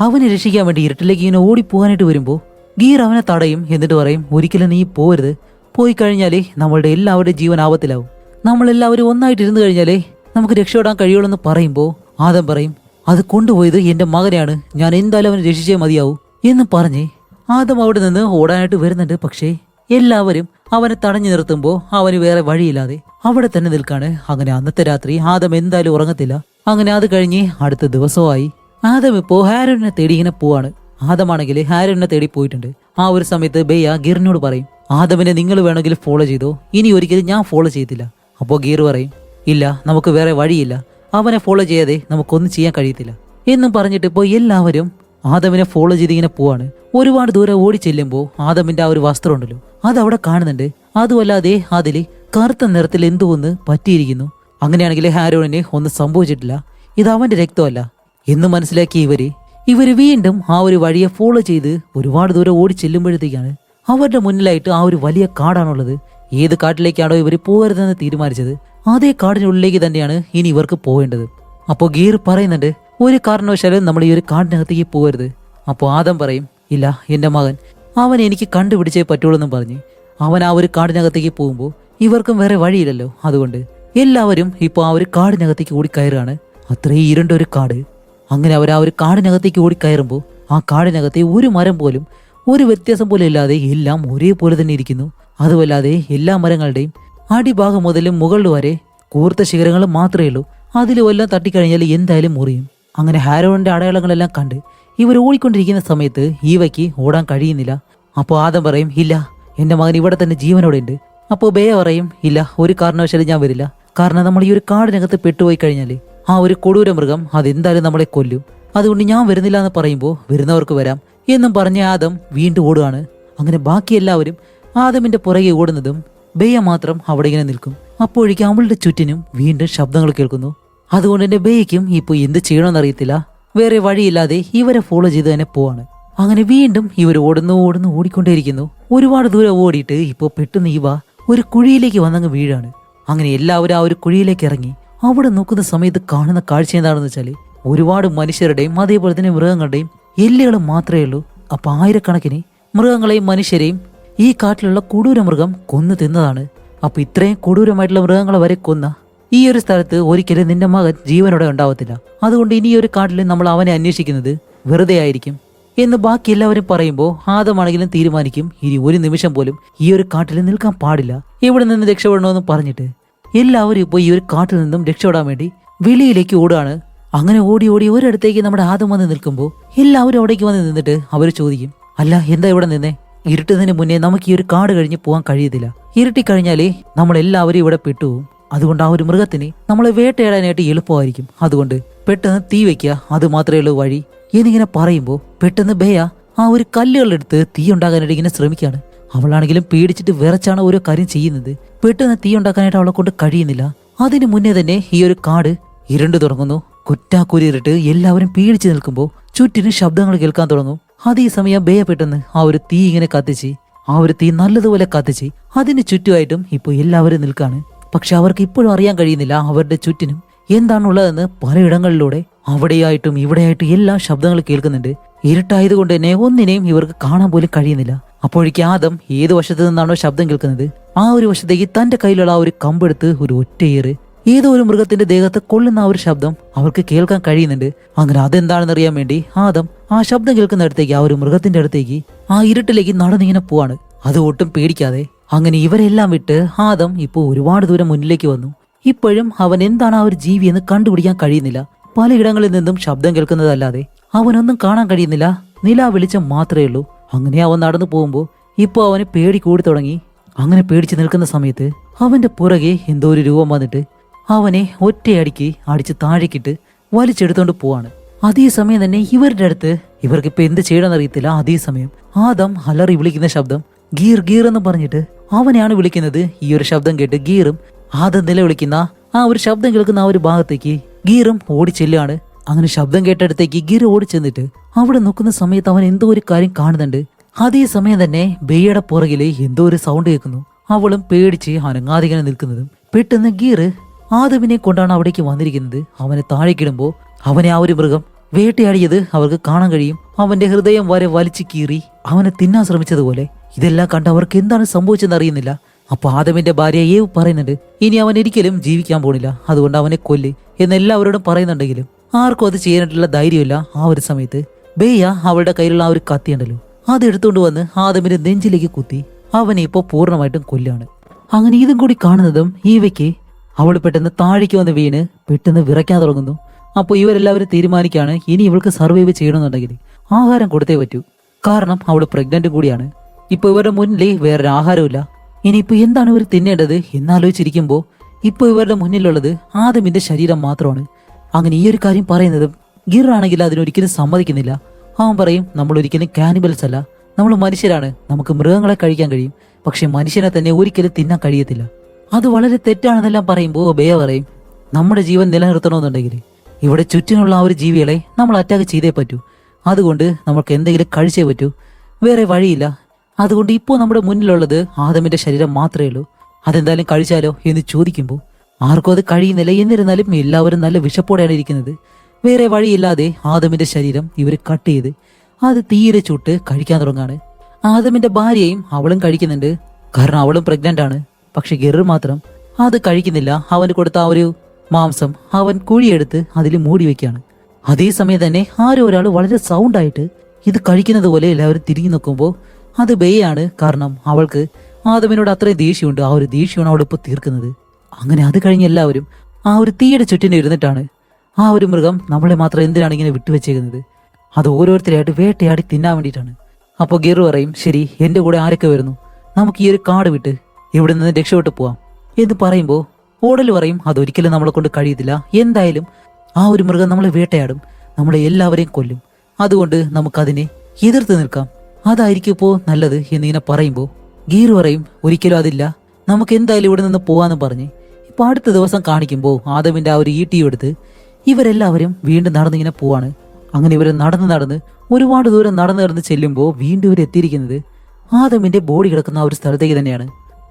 [SPEAKER 1] അവനെ രക്ഷിക്കാൻ വേണ്ടി ഇരുട്ടിലേക്ക് ഇങ്ങനെ ഓടിപ്പോകാനായിട്ട് വരുമ്പോൾ ഗീർ അവനെ തടയും എന്നിട്ട് പറയും ഒരിക്കലും നീ പോരുത്. പോയി കഴിഞ്ഞാലേ നമ്മളുടെ എല്ലാവരുടെയും ജീവൻ ആപത്തിലാവും. നമ്മളെല്ലാവരും ഒന്നായിട്ട് ഇരുന്ന് കഴിഞ്ഞാലേ നമുക്ക് രക്ഷപ്പെടാൻ കഴിയുള്ളൂ എന്ന് പറയുമ്പോൾ ആദം പറയും അത് കൊണ്ടുപോയത് എന്റെ മകനെയാണ്. ഞാൻ എന്തായാലും അവനെ രക്ഷിച്ചേ മതിയാവൂ. എന്ന് പറഞ്ഞ് ആദം അവിടെ നിന്ന് ഓടാനായിട്ട് വരുന്നുണ്ട്. പക്ഷേ എല്ലാവരും അവനെ തടഞ്ഞു നിർത്തുമ്പോൾ അവന് വേറെ വഴിയില്ലാതെ അവിടെ തന്നെ നിൽക്കാണ്. അങ്ങനെ അന്നത്തെ രാത്രി ആദം എന്തായാലും ഉറങ്ങത്തില്ല. അങ്ങനെ അത് കഴിഞ്ഞ് അടുത്ത ദിവസമായി ആദം ഇപ്പോ ഹാരനെ തേടി ഇങ്ങനെ പോവാണ്. ആദമാണെങ്കിൽ ഹാരനെ തേടി പോയിട്ടുണ്ട്. ആ ഒരു സമയത്ത് ബെയ്യ ഗീറിനോട് പറയും ആദമിനെ നിങ്ങൾ വേണമെങ്കിൽ ഫോളോ ചെയ്തോ? ഇനി ഒരിക്കലും ഞാൻ ഫോളോ ചെയ്തില്ല അപ്പോൾ ഗീർ പറയും ഇല്ല നമുക്ക് വേറെ വഴിയില്ല. അവനെ ഫോളോ ചെയ്യാതെ നമുക്കൊന്നും ചെയ്യാൻ കഴിയത്തില്ല. എന്നും പറഞ്ഞിട്ട് ഇപ്പോൾ എല്ലാവരും ആദമിനെ ഫോളോ ചെയ്ത് ഇങ്ങനെ പോവാണ്. ഒരുപാട് ദൂരെ ഓടി ചെല്ലുമ്പോൾ ആദമിന്റെ ആ ഒരു വസ്ത്രം ഉണ്ടല്ലോ അത് അവിടെ കാണുന്നുണ്ട്. അതുമല്ലാതെ അതിൽ കറുത്ത നിറത്തിൽ എന്തോ ഒന്ന് പറ്റിയിരിക്കുന്നു. അങ്ങനെയാണെങ്കിൽ ഹാരോണിന് ഒന്നും സംഭവിച്ചിട്ടില്ല. ഇത് അവന്റെ രക്തമല്ല. എന്ന് മനസ്സിലാക്കിയ ഇവർ ഇവർ വീണ്ടും ആ ഒരു വഴിയെ ഫോളോ ചെയ്ത് ഒരുപാട് ദൂരം ഓടി ചെല്ലുമ്പോഴത്തേക്കാണ് അവരുടെ മുന്നിലായിട്ട് ആ ഒരു വലിയ കാടാണുള്ളത്. ഏത് കാട്ടിലേക്കാണോ ഇവർ പോകരുതെന്ന് തീരുമാനിച്ചത് അതേ കാടിനുള്ളിലേക്ക് തന്നെയാണ് ഇനി ഇവർക്ക് പോകേണ്ടത്. അപ്പോൾ ഗീർ പറയുന്നുണ്ട് ഒരു കാരണവശാലും നമ്മൾ ഈ ഒരു കാടിനകത്തേക്ക് പോകരുത്. അപ്പോൾ ആദം പറയും ഇല്ല എന്റെ മകൻ അവൻ എനിക്ക് കണ്ടുപിടിച്ചേ പറ്റുള്ളൂ എന്നും പറഞ്ഞ് അവൻ ആ ഒരു കാടിനകത്തേക്ക് പോകുമ്പോൾ ഇവർക്കും വേറെ വഴിയില്ലല്ലോ. അതുകൊണ്ട് എല്ലാവരും ഇപ്പോൾ ആ ഒരു കാടിനകത്തേക്ക് കൂടി കയറുകയാണ്. അത്രയും ഇരുണ്ട ഒരു കാട്. അങ്ങനെ അവർ ആ ഒരു കാടിനകത്തേക്ക് ഓടിക്കയറുമ്പോൾ ആ കാടിനകത്തെ ഒരു മരം പോലും ഒരു വ്യത്യാസം പോലും ഇല്ലാതെ എല്ലാം ഒരേപോലെ തന്നെ ഇരിക്കുന്നു. അതുമല്ലാതെ എല്ലാ മരങ്ങളുടെയും അടിഭാഗം മുതലും മുകളിൽ വരെ കൂർത്ത ശിഖരങ്ങൾ മാത്രമേ ഉള്ളൂ. അതിലും എല്ലാം തട്ടിക്കഴിഞ്ഞാൽ എന്തായാലും മുറിയും. അങ്ങനെ ഹാരോണിന്റെ അടയാളങ്ങളെല്ലാം കണ്ട് ഇവർ ഓടിക്കൊണ്ടിരിക്കുന്ന സമയത്ത് ഈവയ്ക്ക് ഓടാൻ കഴിയുന്നില്ല. അപ്പോൾ ആദം പറയും ഇല്ല എന്റെ മകൻ ഇവിടെ തന്നെ ജീവനോടെ ഉണ്ട് അപ്പോൾ ബേ പറയും ഇല്ല ഒരു കാരണവശാലും ഞാൻ വരില്ല. കാരണം നമ്മൾ ഈ ഒരു കാടിനകത്ത് പെട്ടുപോയി കഴിഞ്ഞാൽ ആ ഒരു കൊടൂര മൃഗം അതെന്തായാലും നമ്മളെ കൊല്ലും. അതുകൊണ്ട് ഞാൻ വരുന്നില്ല എന്ന് പറയുമ്പോൾ വരുന്നവർക്ക് വരാം എന്നും പറഞ്ഞ ആദം വീണ്ടും ഓടുകയാണ് അങ്ങനെ ബാക്കി എല്ലാവരും ആദമിന്റെ പുറകെ ഓടുന്നതും ബെയ്യ മാത്രം അവിടെ ഇങ്ങനെ നിൽക്കും. അപ്പോഴേക്കും അവളുടെ ചുറ്റിനും വീണ്ടും ശബ്ദങ്ങൾ കേൾക്കുന്നു. അതുകൊണ്ട് തന്നെ ബെയ്യയ്ക്കും ഇപ്പോൾ എന്ത് ചെയ്യണമെന്ന് അറിയത്തില്ല. വേറെ വഴിയില്ലാതെ ഇവരെ ഫോളോ ചെയ്ത് തന്നെ പോവാണ്. അങ്ങനെ വീണ്ടും ഇവർ ഓടുന്നു ഓടുന്നു ഓടിക്കൊണ്ടേയിരിക്കുന്നു. ഒരുപാട് ദൂരം ഓടിയിട്ട് ഇപ്പോൾ പെട്ടെന്ന് ഇവ ഒരു കുഴിയിലേക്ക് വന്നങ്ങ് വീഴാണ്. അങ്ങനെ എല്ലാവരും ആ ഒരു കുഴിയിലേക്ക് ഇറങ്ങി. അവിടെ നോക്കുന്ന സമയത്ത് കാണുന്ന കാഴ്ച എന്താണെന്ന് വെച്ചാൽ ഒരുപാട് മനുഷ്യരുടെയും അതേപോലെ തന്നെ മൃഗങ്ങളുടെയും എല്ലുകൾ മാത്രമേ ഉള്ളൂ. അപ്പൊ ആയിരക്കണക്കിന് മൃഗങ്ങളെയും മനുഷ്യരെയും ഈ കാട്ടിലുള്ള കൊടൂര മൃഗം കൊന്നു തിന്നതാണ്. അപ്പൊ ഇത്രയും കൊടൂരമായിട്ടുള്ള മൃഗങ്ങളെ വരെ കൊന്ന ഈ ഒരു സ്ഥലത്ത് ഒരിക്കലും നിന്റെ മകൻ ജീവനോടെ ഉണ്ടാവത്തില്ല. അതുകൊണ്ട് ഇനി ഒരു കാട്ടിൽ നമ്മൾ അവനെ അന്വേഷിക്കുന്നത് വെറുതെ ആയിരിക്കും എന്ന് ബാക്കി എല്ലാവരും പറയുമ്പോൾ ആദമാണെങ്കിലും തീരുമാനിക്കും. ഇനി ഒരു നിമിഷം പോലും ഈ ഒരു കാട്ടിൽ നിൽക്കാൻ പാടില്ല. ഇവിടെ നിന്ന് രക്ഷപ്പെടണമെന്ന് പറഞ്ഞിട്ട് എല്ലാവരും ഇപ്പോൾ ഈ ഒരു കാട്ടിൽ നിന്നും രക്ഷപ്പെടാൻ വേണ്ടി വെളിയിലേക്ക് ഓടുകയാണ്. അങ്ങനെ ഓടി ഓടി ഒരിടത്തേക്ക് നമ്മുടെ ആദം വന്ന് നിൽക്കുമ്പോൾ എല്ലാവരും അവിടേക്ക് വന്ന് നിന്നിട്ട് അവർ ചോദിക്കും അല്ല എന്താ ഇവിടെ നിന്നേ? ഇരുട്ടുന്നതിന് മുന്നേ നമുക്ക് ഈ ഒരു കാട് കഴിഞ്ഞ് പോകാൻ കഴിയത്തില്ല. ഇരുട്ടി കഴിഞ്ഞാലേ നമ്മൾ എല്ലാവരും ഇവിടെ പെട്ടുപോകും അതുകൊണ്ട് ആ ഒരു മൃഗത്തിന് നമ്മളെ വേട്ടയാടാനായിട്ട് എളുപ്പമായിരിക്കും. അതുകൊണ്ട് പെട്ടെന്ന് തീ വെക്കുക അത് മാത്രമേ ഉള്ളൂ വഴി. എന്നിങ്ങനെ പറയുമ്പോൾ പെട്ടെന്ന് ബേയ ആ ഒരു കല്ലുകളെടുത്ത് തീ ഉണ്ടാകാനായിട്ട് ഇങ്ങനെ ശ്രമിക്കുകയാണ്. അവളാണെങ്കിലും പേടിച്ചിട്ട് വിറച്ചാണ് ഓരോ കാര്യം ചെയ്യുന്നത്. പെട്ടെന്ന് തീ ഉണ്ടാക്കാനായിട്ട് അവളെ കൊണ്ട് കഴിയുന്നില്ല. അതിനു മുന്നേ തന്നെ ഈ ഒരു കാട് ഇരണ്ടു തുടങ്ങുന്നു. കുറ്റാക്കുരിട്ട് എല്ലാവരും പേടിച്ചു നിൽക്കുമ്പോൾ ചുറ്റിനും ശബ്ദങ്ങൾ കേൾക്കാൻ തുടങ്ങും. അതേ സമയം ബേയ പെട്ടെന്ന് ആ ഒരു തീ ഇങ്ങനെ കത്തിച്ച് ആ ഒരു തീ നല്ലതുപോലെ കത്തിച്ച് അതിന് ചുറ്റുമായിട്ടും ഇപ്പോൾ എല്ലാവരും നിൽക്കാണ്. പക്ഷെ അവർക്ക് ഇപ്പോഴും അറിയാൻ കഴിയുന്നില്ല അവരുടെ ചുറ്റിനും എന്താണുള്ളതെന്ന് പലയിടങ്ങളിലൂടെ അവിടെയായിട്ടും ഇവിടെയായിട്ടും എല്ലാ ശബ്ദങ്ങൾ കേൾക്കുന്നുണ്ട്. ഇരുട്ടായതുകൊണ്ട് തന്നെ ഒന്നിനെയും ഇവർക്ക് കാണാൻ പോലും കഴിയുന്നില്ല. അപ്പോഴേക്ക് ആദം ഏത് വശത്ത് നിന്നാണോ ശബ്ദം കേൾക്കുന്നത്? ആ ഒരു വശത്തേക്ക് തന്റെ കയ്യിലുള്ള ആ ഒരു കമ്പെടുത്ത് ഒരു ഒറ്റയേറ്. ഏതോ ഒരു മൃഗത്തിന്റെ ദേഹത്ത് കൊള്ളുന്ന ആ ഒരു ശബ്ദം അവർക്ക് കേൾക്കാൻ കഴിയുന്നുണ്ട്. അങ്ങനെ അതെന്താണെന്ന് അറിയാൻ വേണ്ടി ആദം ആ ശബ്ദം കേൾക്കുന്ന അടുത്തേക്ക് ആ ഒരു മൃഗത്തിന്റെ അടുത്തേക്ക് ആ ഇരുട്ടിലേക്ക് നടന്നിങ്ങനെ പോവാണ്. അത് ഒട്ടും പേടിക്കാതെ. അങ്ങനെ ഇവരെല്ലാം വിട്ട് ആദം ഇപ്പോൾ ഒരുപാട് ദൂരം മുന്നിലേക്ക് വന്നു. ഇപ്പോഴും അവൻ എന്താണ് ആ ഒരു ജീവി എന്ന് കണ്ടുപിടിക്കാൻ കഴിയുന്നില്ല. പലയിടങ്ങളിൽ നിന്നും ശബ്ദം കേൾക്കുന്നതല്ലാതെ. അവനൊന്നും കാണാൻ കഴിയുന്നില്ല. നിലാ വെളിച്ചം മാത്രമേ ഉള്ളൂ. അങ്ങനെ അവൻ നടന്നു പോകുമ്പോൾ ഇപ്പോൾ അവന് പേടി കൂടി തുടങ്ങി. അങ്ങനെ പേടിച്ച് നിൽക്കുന്ന സമയത്ത് അവന്റെ പുറകെ എന്തോ ഒരു രൂപം വന്നിട്ട് അവനെ ഒറ്റയടിക്ക് അടിച്ച് താഴേക്കിട്ട് വലിച്ചെടുത്തോണ്ട് പോവാണ്. അതേ സമയം തന്നെ ഇവരുടെ അടുത്ത് ഇവർക്ക് ഇപ്പൊ എന്ത് ചെയ്യണമെന്ന് അറിയത്തില്ല അതേ സമയം ആദം അലറി വിളിക്കുന്ന ശബ്ദം ഗീർ ഗീർ എന്ന് പറഞ്ഞിട്ട് അവനെയാണ് വിളിക്കുന്നത്. ഈ ഒരു ശബ്ദം കേട്ട് ഗീറും ആദം നിലവിളിക്കുന്ന ആ ഒരു ശബ്ദം കേൾക്കുന്ന ആ ഒരു ഭാഗത്തേക്ക് ഗീറും ഓടി ചെല്ലുകയാണ്. അങ്ങനെ ശബ്ദം കേട്ടടുത്തേക്ക് ഗിരി ഓടി ചെന്നിട്ട് അവിടെ നോക്കുന്ന സമയത്ത് അവൻ എന്തോ ഒരു കാര്യം കാണുന്നുണ്ട്. അതേ സമയം തന്നെ ബെയ്യയുടെ പുറകിൽ എന്തോ ഒരു സൗണ്ട് കേൾക്കുന്നു. അവളും പേടിച്ച് അനങ്ങാതിങ്ങനെ നിൽക്കുന്നതും. പെട്ടെന്ന് ഗീർ ആദവിനെ കൊണ്ടാണ് അവിടേക്ക് വന്നിരിക്കുന്നത്. അവനെ താഴേക്കിടുമ്പോ അവനെ ആ ഒരു മൃഗം വേട്ടയാടിയത് അവർക്ക് കാണാൻ കഴിയും. അവന്റെ ഹൃദയം വരെ വലിച്ചു കീറി അവനെ തിന്നാൻ ശ്രമിച്ചതുപോലെ. ഇതെല്ലാം കണ്ട് അവർക്ക് എന്താണ് സംഭവിച്ചെന്ന് അറിയുന്നില്ല. അപ്പൊ ആദമിന്റെ ഭാര്യ ഏവ് പറയുന്നുണ്ട് ഇനി അവൻ ഒരിക്കലും ജീവിക്കാൻ പോണില്ല. അതുകൊണ്ട് അവനെ കൊല്ല് എന്നെല്ലാവരോടും പറയുന്നുണ്ടെങ്കിലും ആർക്കും അത് ചെയ്യാനായിട്ടുള്ള ധൈര്യമില്ല ആ ഒരു സമയത്ത്. ബേയ അവളുടെ കയ്യിലുള്ള ആ ഒരു കത്തിയുണ്ടല്ലോ അത് എടുത്തുകൊണ്ട് വന്ന് ആദമിന്റെ നെഞ്ചിലേക്ക് കുത്തി. അവനെ ഇപ്പോൾ പൂർണമായിട്ടും കൊല്ലാണ്. അങ്ങനെ ഇതും കൂടി കാണുന്നതും ഈവയ്ക്ക് അവൾ പെട്ടെന്ന് താഴേക്ക് വന്ന് വീണ് പെട്ടെന്ന് വിറയ്ക്കാൻ തുടങ്ങുന്നു. അപ്പോൾ ഇവരെല്ലാവരും തീരുമാനിക്കുകയാണ് ഇനി ഇവൾക്ക് സർവൈവ് ചെയ്യണമെന്നുണ്ടെങ്കിൽ ആഹാരം കൊടുത്തേ പറ്റൂ. കാരണം അവൾ പ്രഗ്നന്റ് കൂടിയാണ്. ഇപ്പൊ ഇവരുടെ മുന്നിൽ വേറൊരു ആഹാരമില്ല ഇനിയിപ്പോ എന്താണ് ഇവർ തിന്നേണ്ടത് എന്നാലോചിച്ചിരിക്കുമ്പോൾ ഇപ്പോൾ ഇവരുടെ മുന്നിലുള്ളത് ആദമിന്റെ ശരീരം മാത്രമാണ്. അങ്ങനെ ഈ ഒരു കാര്യം പറയുന്നത് ഗിർ ആണെങ്കിൽ അതിനൊരിക്കലും സമ്മതിക്കുന്നില്ല. അവൻ പറയും നമ്മൾ ഒരിക്കലും കാനിബൽസ് അല്ല. നമ്മൾ മനുഷ്യരാണ്. നമുക്ക് മൃഗങ്ങളെ കഴിക്കാൻ കഴിയും. പക്ഷെ മനുഷ്യനെ തന്നെ ഒരിക്കലും തിന്നാൻ കഴിയത്തില്ല. അത് വളരെ തെറ്റാണെന്നെല്ലാം പറയുമ്പോൾ ബേയ പറയും നമ്മുടെ ജീവൻ നിലനിർത്തണമെന്നുണ്ടെങ്കിൽ ഇവിടെ ചുറ്റിനുള്ള ആ ഒരു ജീവികളെ നമ്മൾ അറ്റാക്ക് ചെയ്തേ പറ്റൂ. അതുകൊണ്ട് നമുക്ക് എന്തെങ്കിലും കഴിച്ചേ പറ്റൂ. വേറെ വഴിയില്ല. അതുകൊണ്ട് ഇപ്പോൾ നമ്മുടെ മുന്നിലുള്ളത് ആദമിന്റെ ശരീരം മാത്രമേ ഉള്ളൂ. അതെന്തായാലും കഴിച്ചാലോ എന്ന് ചോദിക്കുമ്പോൾ ആർക്കും അത് കഴിയുന്നില്ല. എന്നിരുന്നാലും എല്ലാവരും നല്ല വിശപ്പോടെയാണ് ഇരിക്കുന്നത്. വേറെ വഴിയില്ലാതെ ആദമിന്റെ ശരീരം ഇവർ കട്ട് ചെയ്ത് അത് തീരെ ചുട്ട് കഴിക്കാൻ തുടങ്ങാണ്. ആദമിന്റെ ഭാര്യയും അവളും കഴിക്കുന്നുണ്ട്. കാരണം അവളും പ്രഗ്നന്റ് ആണ്. പക്ഷെ ഗെറു മാത്രം അത് കഴിക്കുന്നില്ല. അവന് കൊടുത്ത ആ ഒരു മാംസം അവൻ കുഴിയെടുത്ത് അതിൽ മൂടി വെക്കുകയാണ്. അതേസമയം തന്നെ ആരോ ഒരാൾ വളരെ സൗണ്ടായിട്ട് ഇത് കഴിക്കുന്നത് പോലെ എല്ലാവരും തിരിഞ്ഞു നോക്കുമ്പോൾ അത് ബേയാണ്. കാരണം അവൾക്ക് ആദമിനോട് അത്രയും ദേഷ്യമുണ്ട്. ആ ഒരു ദേഷ്യമാണ് അവളിപ്പോൾ തീർക്കുന്നത്. അങ്ങനെ അത് കഴിഞ്ഞ് എല്ലാവരും ആ ഒരു തീയുടെ ചുറ്റിനെ ഇരുന്നിട്ടാണ് ആ ഒരു മൃഗം നമ്മളെ മാത്രം എന്തിനാണ് ഇങ്ങനെ വിട്ടുവെച്ചേക്കുന്നത്? അത് ഓരോരുത്തരെയായിട്ട് വേട്ടയാടി തിന്നാൻ വേണ്ടിയിട്ടാണ്. അപ്പോൾ ഗിറു പറയും ശരി എന്റെ കൂടെ ആരൊക്കെ വരുന്നു? നമുക്ക് ഈ ഒരു കാട് വിട്ട് ഇവിടെ നിന്ന് രക്ഷപ്പെട്ടു പോവാം. എന്ന് പറയുമ്പോൾ ഓടൽ പറയും അതൊരിക്കലും നമ്മളെ കൊണ്ട് കഴിയത്തില്ല. എന്തായാലും ആ ഒരു മൃഗം നമ്മളെ വേട്ടയാടും. നമ്മളെ എല്ലാവരെയും കൊല്ലും. അതുകൊണ്ട് നമുക്കതിനെ എതിർത്ത് നിൽക്കാം. അതായിരിക്കും ഇപ്പോൾ നല്ലത് എന്നിങ്ങനെ പറയുമ്പോൾ ഗീർ പറയും ഒരിക്കലും അതില്ല. നമുക്ക് എന്തായാലും ഇവിടെ നിന്ന് പോവാന്ന് പറഞ്ഞ് ഇപ്പൊ അടുത്ത ദിവസം കാണിക്കുമ്പോൾ ആദവിന്റെ ആ ഒരു ഈട്ടിയും എടുത്ത് ഇവരെല്ലാവരും വീണ്ടും നടന്നിങ്ങനെ പോവാണ്. അങ്ങനെ ഇവർ നടന്ന് നടന്ന് ഒരുപാട് ദൂരം നടന്ന് നടന്ന് ചെല്ലുമ്പോൾ വീണ്ടും ഇവർ എത്തിയിരിക്കുന്നത് ആദമിന്റെ ബോഡി കിടക്കുന്ന ആ ഒരു സ്ഥലത്തേക്ക് തന്നെയാണ്.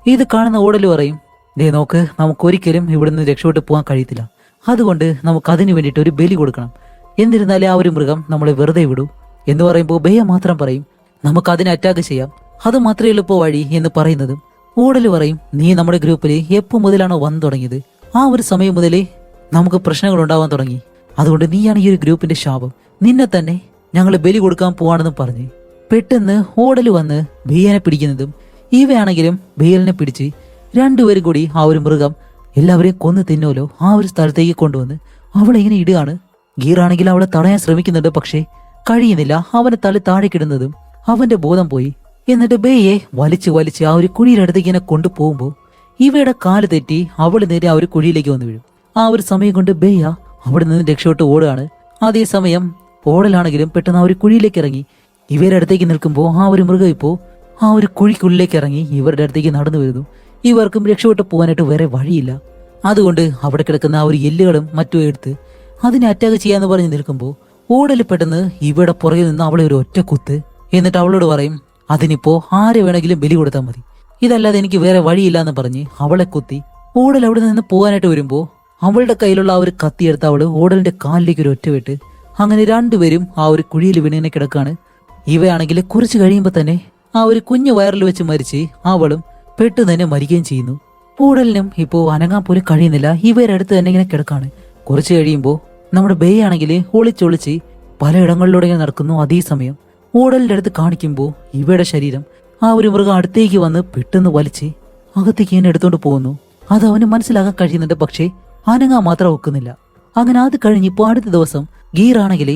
[SPEAKER 1] ഇത് കാണുന്ന ഓടൽ പറയും ദേ നോക്ക് നമുക്ക് ഒരിക്കലും ഇവിടുന്ന് രക്ഷപ്പെട്ട് പോകാൻ കഴിയത്തില്ല. അതുകൊണ്ട് നമുക്ക് അതിനു വേണ്ടിയിട്ട് ഒരു ബലി കൊടുക്കണം. എന്നിരുന്നാലേ ആ ഒരു മൃഗം നമ്മളെ വെറുതെ വിടൂ. എന്ന് പറയുമ്പോൾ ബേയ മാത്രം പറയും നമുക്ക് അതിനെ അറ്റാക്ക് ചെയ്യാം. അത് മാത്രമേ എളുപ്പ വഴി എന്ന് പറയുന്നതും ഓടൽ പറയും നീ നമ്മുടെ ഗ്രൂപ്പിൽ എപ്പോ മുതലാണോ വന്നു തുടങ്ങിയത്? ആ ഒരു സമയം മുതലേ നമുക്ക് പ്രശ്നങ്ങൾ ഉണ്ടാവാൻ തുടങ്ങി. അതുകൊണ്ട് നീയാണ് ഈ ഒരു ഗ്രൂപ്പിന്റെ ശാപം. നിന്നെ തന്നെ ഞങ്ങൾ ബലി കൊടുക്കാൻ പോവാണെന്ന് പറഞ്ഞ് പെട്ടെന്ന് ഓടൽ വന്ന് ബിയനെ പിടിക്കുന്നതും ഇവയാണെങ്കിലും ബേയലിനെ പിടിച്ച് രണ്ടുപേരും കൂടി ആ ഒരു മൃഗം എല്ലാവരെയും കൊന്നു തിന്നുമല്ലോ ആ ഒരു സ്ഥലത്തേക്ക് കൊണ്ടുവന്ന് അവളെ ഇങ്ങനെ ഇടുകയാണ്. ഗീറാണെങ്കിൽ അവളെ തടയാൻ ശ്രമിക്കുന്നുണ്ട് പക്ഷേ കഴിയുന്നില്ല. അവനെ തള്ളി താഴേക്കിടുന്നതും അവന്റെ ബോധം പോയി. എന്നിട്ട് ബേയെ വലിച്ചു വലിച്ച് ആ ഒരു കുഴിയുടെ അടുത്തേക്ക് ഇങ്ങനെ കൊണ്ടുപോകുമ്പോൾ ഇവയുടെ കാൽ തെറ്റി അവൾ നേരെ ആ ഒരു കുഴിയിലേക്ക് വന്നു വീഴും. ആ ഒരു സമയം കൊണ്ട് ബേയ അവിടെ നിന്ന് രക്ഷപ്പെട്ട് ഓടുകയാണ്. അതേസമയം ഓടലാണെങ്കിലും പെട്ടെന്ന് ആ ഒരു കുഴിയിലേക്ക് ഇറങ്ങി. ഇവരുടെ അടുത്തേക്ക് നിൽക്കുമ്പോൾ ആ ഒരു മൃഗം ഇപ്പോൾ ആ ഒരു കുഴിക്കുള്ളിലേക്ക് ഇറങ്ങി ഇവരുടെ അടുത്തേക്ക് നടന്നു വരുന്നു. ഇവർക്കും രക്ഷപ്പെട്ട് പോകാനായിട്ട് വേറെ വഴിയില്ല. അതുകൊണ്ട് അവിടെ കിടക്കുന്ന ആ ഒരു എല്ലുകളും മറ്റും എടുത്ത് അതിനെ അറ്റാക്ക് ചെയ്യാന്ന് പറഞ്ഞ് നിൽക്കുമ്പോൾ ഓടൽ പെട്ടെന്ന് ഇവയുടെ പുറകിൽ നിന്ന് അവളെ ഒരു ഒറ്റ കുത്ത്. എന്നിട്ട് അവളോട് പറയും അതിനിപ്പോ ആരെ വേണമെങ്കിലും ബലി കൊടുത്താൽ മതി. ഇതല്ലാതെ എനിക്ക് വേറെ വഴിയില്ല എന്ന് പറഞ്ഞ് അവളെ കുത്തി ഓടൽ അവിടെ നിന്ന് പോകാനായിട്ട് വരുമ്പോൾ അവളുടെ കയ്യിലുള്ള ആ ഒരു കത്തിയെടുത്ത് അവൾ ഓടലിന്റെ കാലിലേക്ക് ഒരു ഒറ്റ വിട്ട് അങ്ങനെ രണ്ടുപേരും ആ ഒരു കുഴിയിൽ വീണിങ്ങനെ കിടക്കാണ്. ഇവയാണെങ്കിൽ കുറച്ച് കഴിയുമ്പോൾ തന്നെ ആ ഒരു കുഞ്ഞു വയറിൽ വെച്ച് മരിച്ച് അവളും പെട്ടെന്ന് തന്നെ മരിക്കുകയും ചെയ്യുന്നു. ഓടലിനും ഇപ്പോ അനങ്ങാൻ പോലും കഴിയുന്നില്ല. ഇവരടുത്ത് തന്നെ ഇങ്ങനെ കിടക്കാണ്. കുറച്ച് കഴിയുമ്പോൾ നമ്മുടെ ബേ ആണെങ്കിൽ ഒളിച്ചൊളിച്ച് പലയിടങ്ങളിലൂടെ ഇങ്ങനെ നടക്കുന്നു അതേ സമയം ഓടലിന്റെ അടുത്ത് കാണിക്കുമ്പോൾ ഇവയുടെ ശരീരം ആ ഒരു മൃഗം അടുത്തേക്ക് വന്ന് പെട്ടെന്ന് വലിച്ച് അകത്തേക്ക് ഇങ്ങനെ എടുത്തോണ്ട് പോകുന്നു. അത് അവന് മനസ്സിലാക്കാൻ കഴിയുന്നുണ്ട് പക്ഷേ അനങ്ങാൻ മാത്രം ഒക്കുന്നില്ല. അങ്ങനെ അത് കഴിഞ്ഞ് ഇപ്പോൾ അടുത്ത ദിവസം ഗീറാണെങ്കിൽ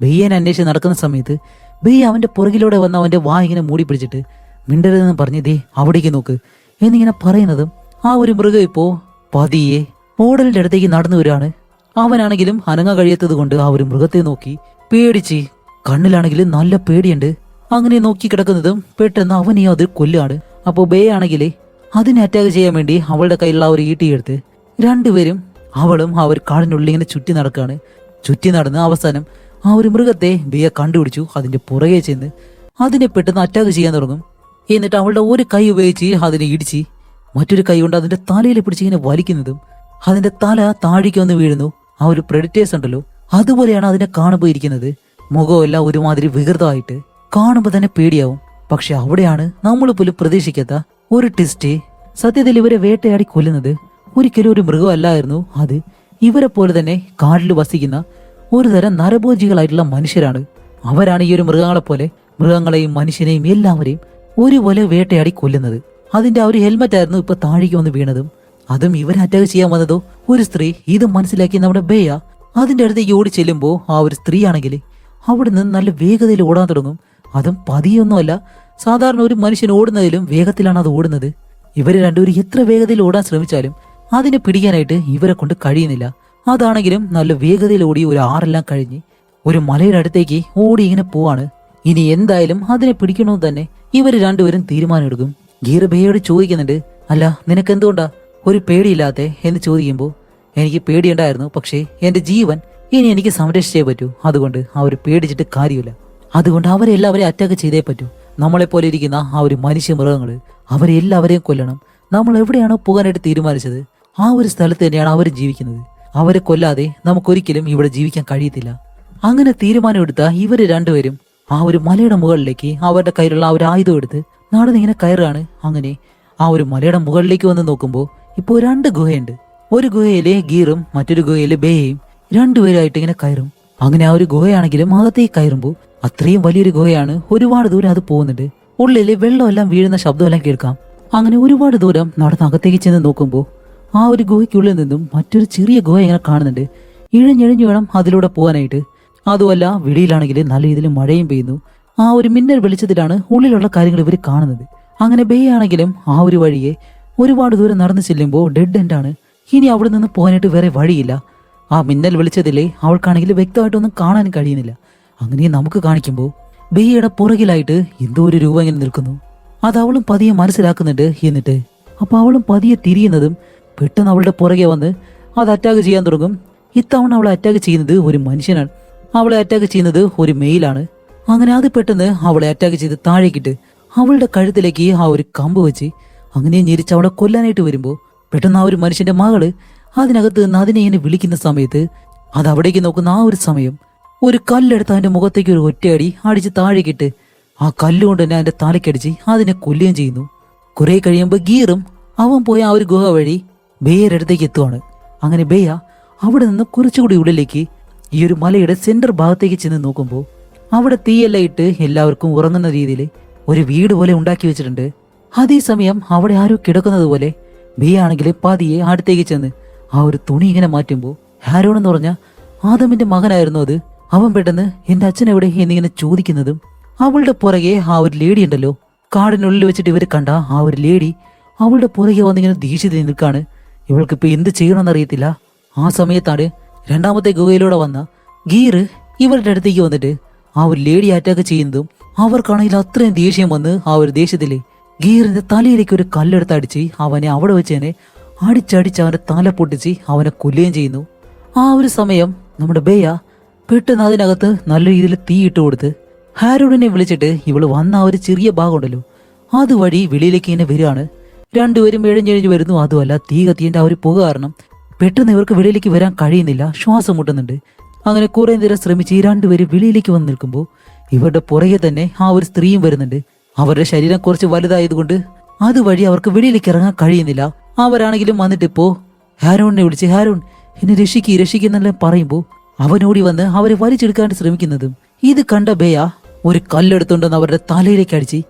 [SPEAKER 1] ബെയ്യനെ അന്വേഷിച്ച് നടക്കുന്ന സമയത്ത് ബെയ്യ അവന്റെ പുറകിലൂടെ വന്ന് അവന്റെ വായ ഇങ്ങനെ മൂടി പിടിച്ചിട്ട് മിണ്ടരുതെന്ന് പറഞ്ഞ് ദേ അവിടേക്ക് നോക്ക് എന്നിങ്ങനെ പറയുന്നതും ആ ഒരു മൃഗം ഇപ്പോ പതിയെ ഓടലിന്റെ അടുത്തേക്ക് നടന്നു വരികയാണ്. അവനാണെങ്കിലും അനങ്ങ കഴിയാത്തത് കൊണ്ട് ആ ഒരു മൃഗത്തെ നോക്കി പേടിച്ച് കണ്ണിലാണെങ്കിലും നല്ല പേടിയുണ്ട്. അങ്ങനെ നോക്കി കിടക്കുന്നതും പെട്ടെന്ന് അവനെയും അത് കൊല്ലുകയാണ്. അപ്പോൾ ബേ ആണെങ്കിൽ അതിനെ അറ്റാക്ക് ചെയ്യാൻ വേണ്ടി അവളുടെ കയ്യിലുള്ള ഒരു ഈട്ടിയെടുത്ത് രണ്ടുപേരും അവളും ഒരു കാടിനുള്ളിൽ ഇങ്ങനെ ചുറ്റി നടക്കുകയാണ്. ചുറ്റി നടന്ന് അവസാനം ആ ഒരു മൃഗത്തെ ബിയ കണ്ടുപിടിച്ചു അതിന്റെ പുറകെ ചെന്ന് അതിനെ പെട്ടെന്ന് അറ്റാക്ക് ചെയ്യാൻ തുടങ്ങും. എന്നിട്ട് അവളുടെ ഒരു കൈ ഉപയോഗിച്ച് അതിനെ ഇടിച്ച് മറ്റൊരു കൈ കൊണ്ട് അതിന്റെ തലയിൽ പിടിച്ച് ഇങ്ങനെ വലിക്കുന്നതും അതിന്റെ തല താഴേക്ക് വന്ന് വീഴുന്നു. ആ ഒരു പ്രെഡിറ്റേഴ്സ് ഉണ്ടല്ലോ അതുപോലെയാണ് അതിനെ കാണുമ്പോൾ ഇരിക്കുന്നത് മുഖമെല്ലാം ഒരുമാതിരി വികൃതമായിട്ട് കാണുമ്പോൾ തന്നെ പേടിയാവും. പക്ഷെ അവിടെയാണ് നമ്മൾ പോലും പ്രതീക്ഷിക്കാത്ത ഒരു ട്വിസ്റ്റ് സത്യത്തിൽ ഇവരെ വേട്ടയാടി കൊല്ലുന്നത് ഒരിക്കലും ഒരു മൃഗമല്ലായിരുന്നു. അത് ഇവരെ പോലെ തന്നെ കാടിൽ വസിക്കുന്ന ഒരു തരം നരഭോജികളായിട്ടുള്ള മനുഷ്യരാണ്. അവരാണ് ഈ ഒരു മൃഗങ്ങളെ പോലെ മൃഗങ്ങളെയും മനുഷ്യനെയും എല്ലാവരെയും ഒരുപോലെ വേട്ടയാടി കൊല്ലുന്നത്. അതിന്റെ ആ ഒരു ഹെൽമെറ്റ് ആയിരുന്നു ഇപ്പൊ താഴേക്ക് വന്ന് വീണതും. അതും ഇവരെ അറ്റാക്ക് ചെയ്യാൻ വന്നതോ ഒരു സ്ത്രീ ഇത് മനസ്സിലാക്കി നമ്മുടെ ബേയ അതിന്റെ അടുത്തേക്ക് ഓടി ചെല്ലുമ്പോൾ ആ ഒരു സ്ത്രീ ആണെങ്കിൽ അവിടെ നിന്ന് നല്ല വേഗതയിൽ ഓടാൻ തുടങ്ങും. അതും പതിയൊന്നുമല്ല. സാധാരണ ഒരു മനുഷ്യൻ ഓടുന്നതിലും വേഗത്തിലാണ് അത് ഓടുന്നത്. ഇവർ രണ്ടുപേരും എത്ര വേഗതയിൽ ഓടാൻ ശ്രമിച്ചാലും അതിനെ പിടിക്കാനായിട്ട് ഇവരെ കൊണ്ട് കഴിയുന്നില്ല. അതാണെങ്കിലും നല്ല വേഗതയിൽ ഓടി ഒരു ആറെല്ലാം കഴിഞ്ഞ് ഒരു മലയുടെ അടുത്തേക്ക് ഓടി ഇങ്ങനെ പോവാണ്. ഇനി എന്തായാലും അതിനെ പിടിക്കണമെന്ന് തന്നെ ഇവർ രണ്ടുപേരും തീരുമാനമെടുക്കും. ഗീർബയോട് ചോദിക്കുന്നുണ്ട് അല്ല നിനക്ക് എന്തുകൊണ്ടാ? ഒരു പേടിയില്ലാത്തെ? എന്ന് ചോദിക്കുമ്പോൾ എനിക്ക് പേടിയുണ്ടായിരുന്നു പക്ഷേ എന്റെ ജീവൻ ഇനി എനിക്ക് സംരക്ഷിച്ചേ പറ്റൂ. അതുകൊണ്ട് അവർ പേടിച്ചിട്ട് കാര്യമില്ല. അതുകൊണ്ട് അവരെ എല്ലാവരെയും അറ്റാക്ക് ചെയ്തേ പറ്റൂ. നമ്മളെ പോലെ ഇരിക്കുന്ന ആ ഒരു മനുഷ്യ മൃഗങ്ങൾ അവരെ എല്ലാവരെയും കൊല്ലണം. നമ്മൾ എവിടെയാണോ പോകാനായിട്ട് തീരുമാനിച്ചത് ആ ഒരു സ്ഥലത്ത് തന്നെയാണ് അവർ ജീവിക്കുന്നത്. അവരെ കൊല്ലാതെ നമുക്കൊരിക്കലും ഇവിടെ ജീവിക്കാൻ കഴിയത്തില്ല. അങ്ങനെ തീരുമാനമെടുത്ത ഇവർ രണ്ടുപേരും ആ ഒരു മലയുടെ മുകളിലേക്ക് അവരുടെ കയ്യിലുള്ള ആ ഒരു ആയുധം എടുത്ത് നടന്നിങ്ങനെ കയറാണ് അങ്ങനെ ആ ഒരു മലയുടെ മുകളിലേക്ക് വന്ന് നോക്കുമ്പോൾ ഇപ്പോൾ രണ്ട് ഗുഹയുണ്ട്. ഒരു ഗുഹയിലെ ഗീറും മറ്റൊരു ഗുഹയിലെ ബേയയും രണ്ടുപേരായിട്ട് ഇങ്ങനെ കയറും. അങ്ങനെ ആ ഒരു ഗുഹയാണെങ്കിലും അകത്തേക്ക് കയറുമ്പോൾ അത്രയും വലിയൊരു ഗുഹയാണ്. ഒരുപാട് ദൂരം അത് പോകുന്നുണ്ട്. ഉള്ളിൽ വെള്ളമെല്ലാം വീഴുന്ന ശബ്ദമെല്ലാം കേൾക്കാം. അങ്ങനെ ഒരുപാട് ദൂരം നടന്ന് അകത്തേക്ക് ചെന്ന് നോക്കുമ്പോൾ ആ ഒരു ഗുഹയ്ക്കുള്ളിൽ നിന്നും മറ്റൊരു ചെറിയ ഗുഹ ഇങ്ങനെ കാണുന്നുണ്ട്. ഇഴഞ്ഞിഴഞ്ഞു വേണം അതിലൂടെ പോകാനായിട്ട്. അതുമല്ല വെളിയിലാണെങ്കിൽ നല്ല രീതിയിൽ മഴയും പെയ്യുന്നു. ആ ഒരു മിന്നൽ വെളിച്ചത്തിലാണ് ഉള്ളിലുള്ള കാര്യങ്ങൾ ഇവർ കാണുന്നത്. അങ്ങനെ ബേ ആണെങ്കിലും ആ ഒരു വഴിയെ ഒരുപാട് ദൂരം നടന്നു ചെല്ലുമ്പോൾ ഡെഡ് എൻഡാണ്. ഇനി അവിടെ നിന്ന് പോകാനായിട്ട് വേറെ വഴിയില്ല. ആ മിന്നൽ വിളിച്ചതിലേ അവൾക്കാണെങ്കിൽ വ്യക്തമായിട്ടൊന്നും കാണാൻ കഴിയുന്നില്ല. അങ്ങനെ നമുക്ക് കാണിക്കുമ്പോൾ ബെയ്യയുടെ പുറകിലായിട്ട് എന്തോ ഒരു രൂപം ഇങ്ങനെ നിൽക്കുന്നു. അത് അവളും പതിയെ മനസ്സിലാക്കുന്നുണ്ട് എന്നിട്ട്. അപ്പൊ അവളും പതിയെ തിരിയുന്നതും പെട്ടെന്ന് അവളുടെ പുറകെ വന്ന് അത് അറ്റാക്ക് ചെയ്യാൻ തുടങ്ങും. ഇത്തവണ അവളെ അറ്റാക്ക് ചെയ്യുന്നത് ഒരു മനുഷ്യനാണ്. അവളെ അറ്റാക്ക് ചെയ്യുന്നത് ഒരു മെയിലാണ്. അങ്ങനെ അത് പെട്ടെന്ന് അവളെ അറ്റാക്ക് ചെയ്ത് താഴേക്കിട്ട് അവളുടെ കഴുത്തിലേക്ക് ആ ഒരു കമ്പ് വെച്ച് അങ്ങനെ ഞെരിച്ച് അവളെ കൊല്ലാനായിട്ട് വരുമ്പോൾ പെട്ടെന്ന് ആ ഒരു മനുഷ്യന്റെ മകൾ അതിനകത്ത് അതിനെ ഇങ്ങനെ വിളിക്കുന്ന സമയത്ത് അത് അവിടേക്ക് നോക്കുന്ന ആ ഒരു സമയം ഒരു കല്ലെടുത്ത് അതിന്റെ മുഖത്തേക്ക് ഒരു ഒറ്റയടി അടിച്ച് താഴേക്കിട്ട് ആ കല്ലുകൊണ്ട് തന്നെ അതിന്റെ തലക്കടിച്ച് അതിനെ കൊല്ലുകയും ചെയ്യുന്നു. കുറെ കഴിയുമ്പോൾ ഗീറും അവൻ പോയ ആ ഒരു ഗുഹ വഴി ബേയുടെ അടുത്തേക്ക് എത്തുവാണ്. അങ്ങനെ ബേയ അവിടെ നിന്ന് കുറച്ചുകൂടി ഉള്ളിലേക്ക് ഈ ഒരു മലയുടെ സെന്റർ ഭാഗത്തേക്ക് ചെന്ന് നോക്കുമ്പോൾ അവിടെ തീയെല്ലാം ഇട്ട് എല്ലാവർക്കും ഉറങ്ങുന്ന രീതിയിൽ ഒരു വീട് പോലെ ഉണ്ടാക്കി വെച്ചിട്ടുണ്ട്. അതേസമയം അവിടെ ആരോ കിടക്കുന്നത് പോലെ ബേ ആണെങ്കിൽ പതിയെ അടുത്തേക്ക് ചെന്ന് ആ ഒരു തുണി ഇങ്ങനെ മാറ്റുമ്പോൾ ഹാരോൺ എന്ന് പറഞ്ഞ ആദമിന്റെ മകനായിരുന്നു അത്. അവൻ പെട്ടെന്ന് എന്റെ അച്ഛൻ എവിടെ? എന്നിങ്ങനെ ചോദിക്കുന്നതും അവളുടെ പുറകെ ആ ഒരു ലേഡി ഉണ്ടല്ലോ. കാടിനുള്ളിൽ വെച്ചിട്ട് ഇവർ കണ്ട ആ ഒരു ലേഡി അവളുടെ പുറകെ വന്നിങ്ങനെ ദേഷ്യത്തിൽ നിൽക്കാണ്. ഇവൾക്ക് ഇപ്പൊ എന്ത് ചെയ്യണമെന്ന് അറിയത്തില്ല. ആ സമയത്താണ് രണ്ടാമത്തെ ഗുഹയിലൂടെ വന്ന ഗീറ് ഇവരുടെ അടുത്തേക്ക് വന്നിട്ട് ആ ഒരു ലേഡി അറ്റാക്ക് ചെയ്യുന്നതും അവർക്കാണെങ്കിൽ അത്രയും ദേഷ്യം വന്ന് ആ ഒരു ദേഷ്യത്തിൽ ഗീറിന്റെ തലയിലേക്ക് ഒരു കല്ലെടുത്ത് അടിച്ച് അവനെ അവിടെ വെച്ച് തന്നെ അടിച്ചടിച്ച് അവന്റെ തല പൊട്ടിച്ച് അവനെ കൊല്ലുകയും ചെയ്യുന്നു. ആ ഒരു സമയം നമ്മുടെ ബേയ പെട്ടെന്ന് അതിനകത്ത് നല്ല രീതിയിൽ തീ ഇട്ട് കൊടുത്ത് ഹാരോഡിനെ വിളിച്ചിട്ട് ഇവൾ വന്ന ആ ഒരു ചെറിയ ഭാഗമുണ്ടല്ലോ. അതുവഴി വെളിയിലേക്ക് ഇങ്ങനെ വരികയാണ്. രണ്ടുപേരും എഴഞ്ഞെഴിഞ്ഞ് വരുന്നു. അതുമല്ല തീ കത്തിയതിന്റെ ആ ഒരു പുക കാരണം പെട്ടെന്ന് ഇവർക്ക് വെളിയിലേക്ക് വരാൻ കഴിയുന്നില്ല. ശ്വാസം മുട്ടുന്നുണ്ട്. അങ്ങനെ കുറെ നേരം ശ്രമിച്ച് ഈ രണ്ടുപേരും വെളിയിലേക്ക് വന്ന് നിൽക്കുമ്പോൾ ഇവരുടെ പുറകെ തന്നെ ആ ഒരു സ്ത്രീയും വരുന്നുണ്ട്. അവരുടെ ശരീരം കുറച്ച് വലുതായതുകൊണ്ട് അതുവഴി അവർക്ക് വെളിയിലേക്ക് ഇറങ്ങാൻ കഴിയുന്നില്ല. അവരാണെങ്കിലും വന്നിട്ടിപ്പോ ഹാരോണിനെ വിളിച്ച് ഹാരോൺ എന്നെ രക്ഷിക്ക് രക്ഷിക്കുന്നെല്ലാം പറയുമ്പോൾ അവനോടി വന്ന് അവരെ വലിച്ചെടുക്കാൻ ശ്രമിക്കുന്നതും. ഇത് കണ്ട ബേയ ഒരു കല്ലെടുത്തുണ്ടെന്ന് അവരുടെ തലയിലേക്ക് അടിച്ച്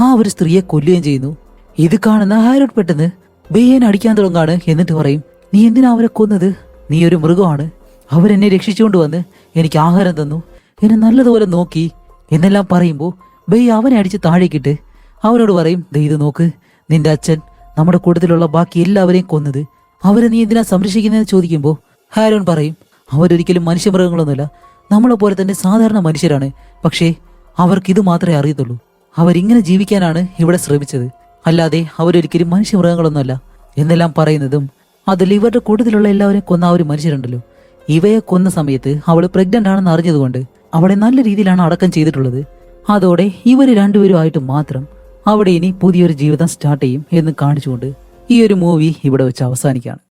[SPEAKER 1] ആ ഒരു സ്ത്രീയെ കൊല്ലുകയും ചെയ്യുന്നു. ഇത് കാണുന്ന ഹാരോഡ് പെട്ടെന്ന് ബേയനെ അടിക്കാൻ തുടങ്ങാണ് എന്നിട്ട് പറയും നീ എന്തിനാ അവരെ കൊന്നത്? നീ ഒരു മൃഗമാണ്. അവരെന്നെ രക്ഷിച്ചുകൊണ്ട് വന്ന് എനിക്ക് ആഹാരം തന്നു. എന്നെ നല്ലതുപോലെ നോക്കി എന്നെല്ലാം പറയുമ്പോൾ ബേയ അവനെ അടിച്ച് താഴേക്കിട്ട് അവരോട് പറയും ദേ ഇത് നോക്ക് നിന്റെ അച്ഛൻ നമ്മുടെ കൂട്ടത്തിലുള്ള ബാക്കി എല്ലാവരെയും കൊന്നത്. അവരെ നീ എന്തിനാ സംരക്ഷിക്കുന്നതെന്ന് ചോദിക്കുമ്പോൾ ഹാരോൺ പറയും അവരൊരിക്കലും മനുഷ്യമൃഗങ്ങളൊന്നുമല്ല. നമ്മളെ പോലെ തന്നെ സാധാരണ മനുഷ്യരാണ്. പക്ഷേ അവർക്ക് ഇത് മാത്രമേ അറിയത്തുള്ളൂ. അവരിങ്ങനെ ജീവിക്കാനാണ് ഇവിടെ ശ്രമിച്ചത്. അല്ലാതെ അവരൊരിക്കലും മനുഷ്യമൃഗങ്ങളൊന്നുമല്ല. എന്നെല്ലാം പറയുന്നതും അതിൽ ഇവരുടെ കൂട്ടത്തിലുള്ള എല്ലാവരെയും കൊന്ന ഒരു മനുഷ്യരുണ്ടല്ലോ. ഇവയെ കൊന്ന സമയത്ത് അവൾ പ്രഗ്നന്റ് ആണെന്ന് അറിഞ്ഞതുകൊണ്ട് അവളെ നല്ല രീതിയിലാണ് അടക്കം ചെയ്തിട്ടുള്ളത്. അതോടെ ഇവർ രണ്ടുപേരുമായിട്ട് മാത്രം അവിടെ ഇനി പുതിയൊരു ജീവിതം സ്റ്റാർട്ട് ചെയ്യും എന്ന് കാണിച്ചുകൊണ്ട് ഈ ഒരു മൂവി ഇവിടെ വെച്ച് അവസാനിക്കുകയാണ്.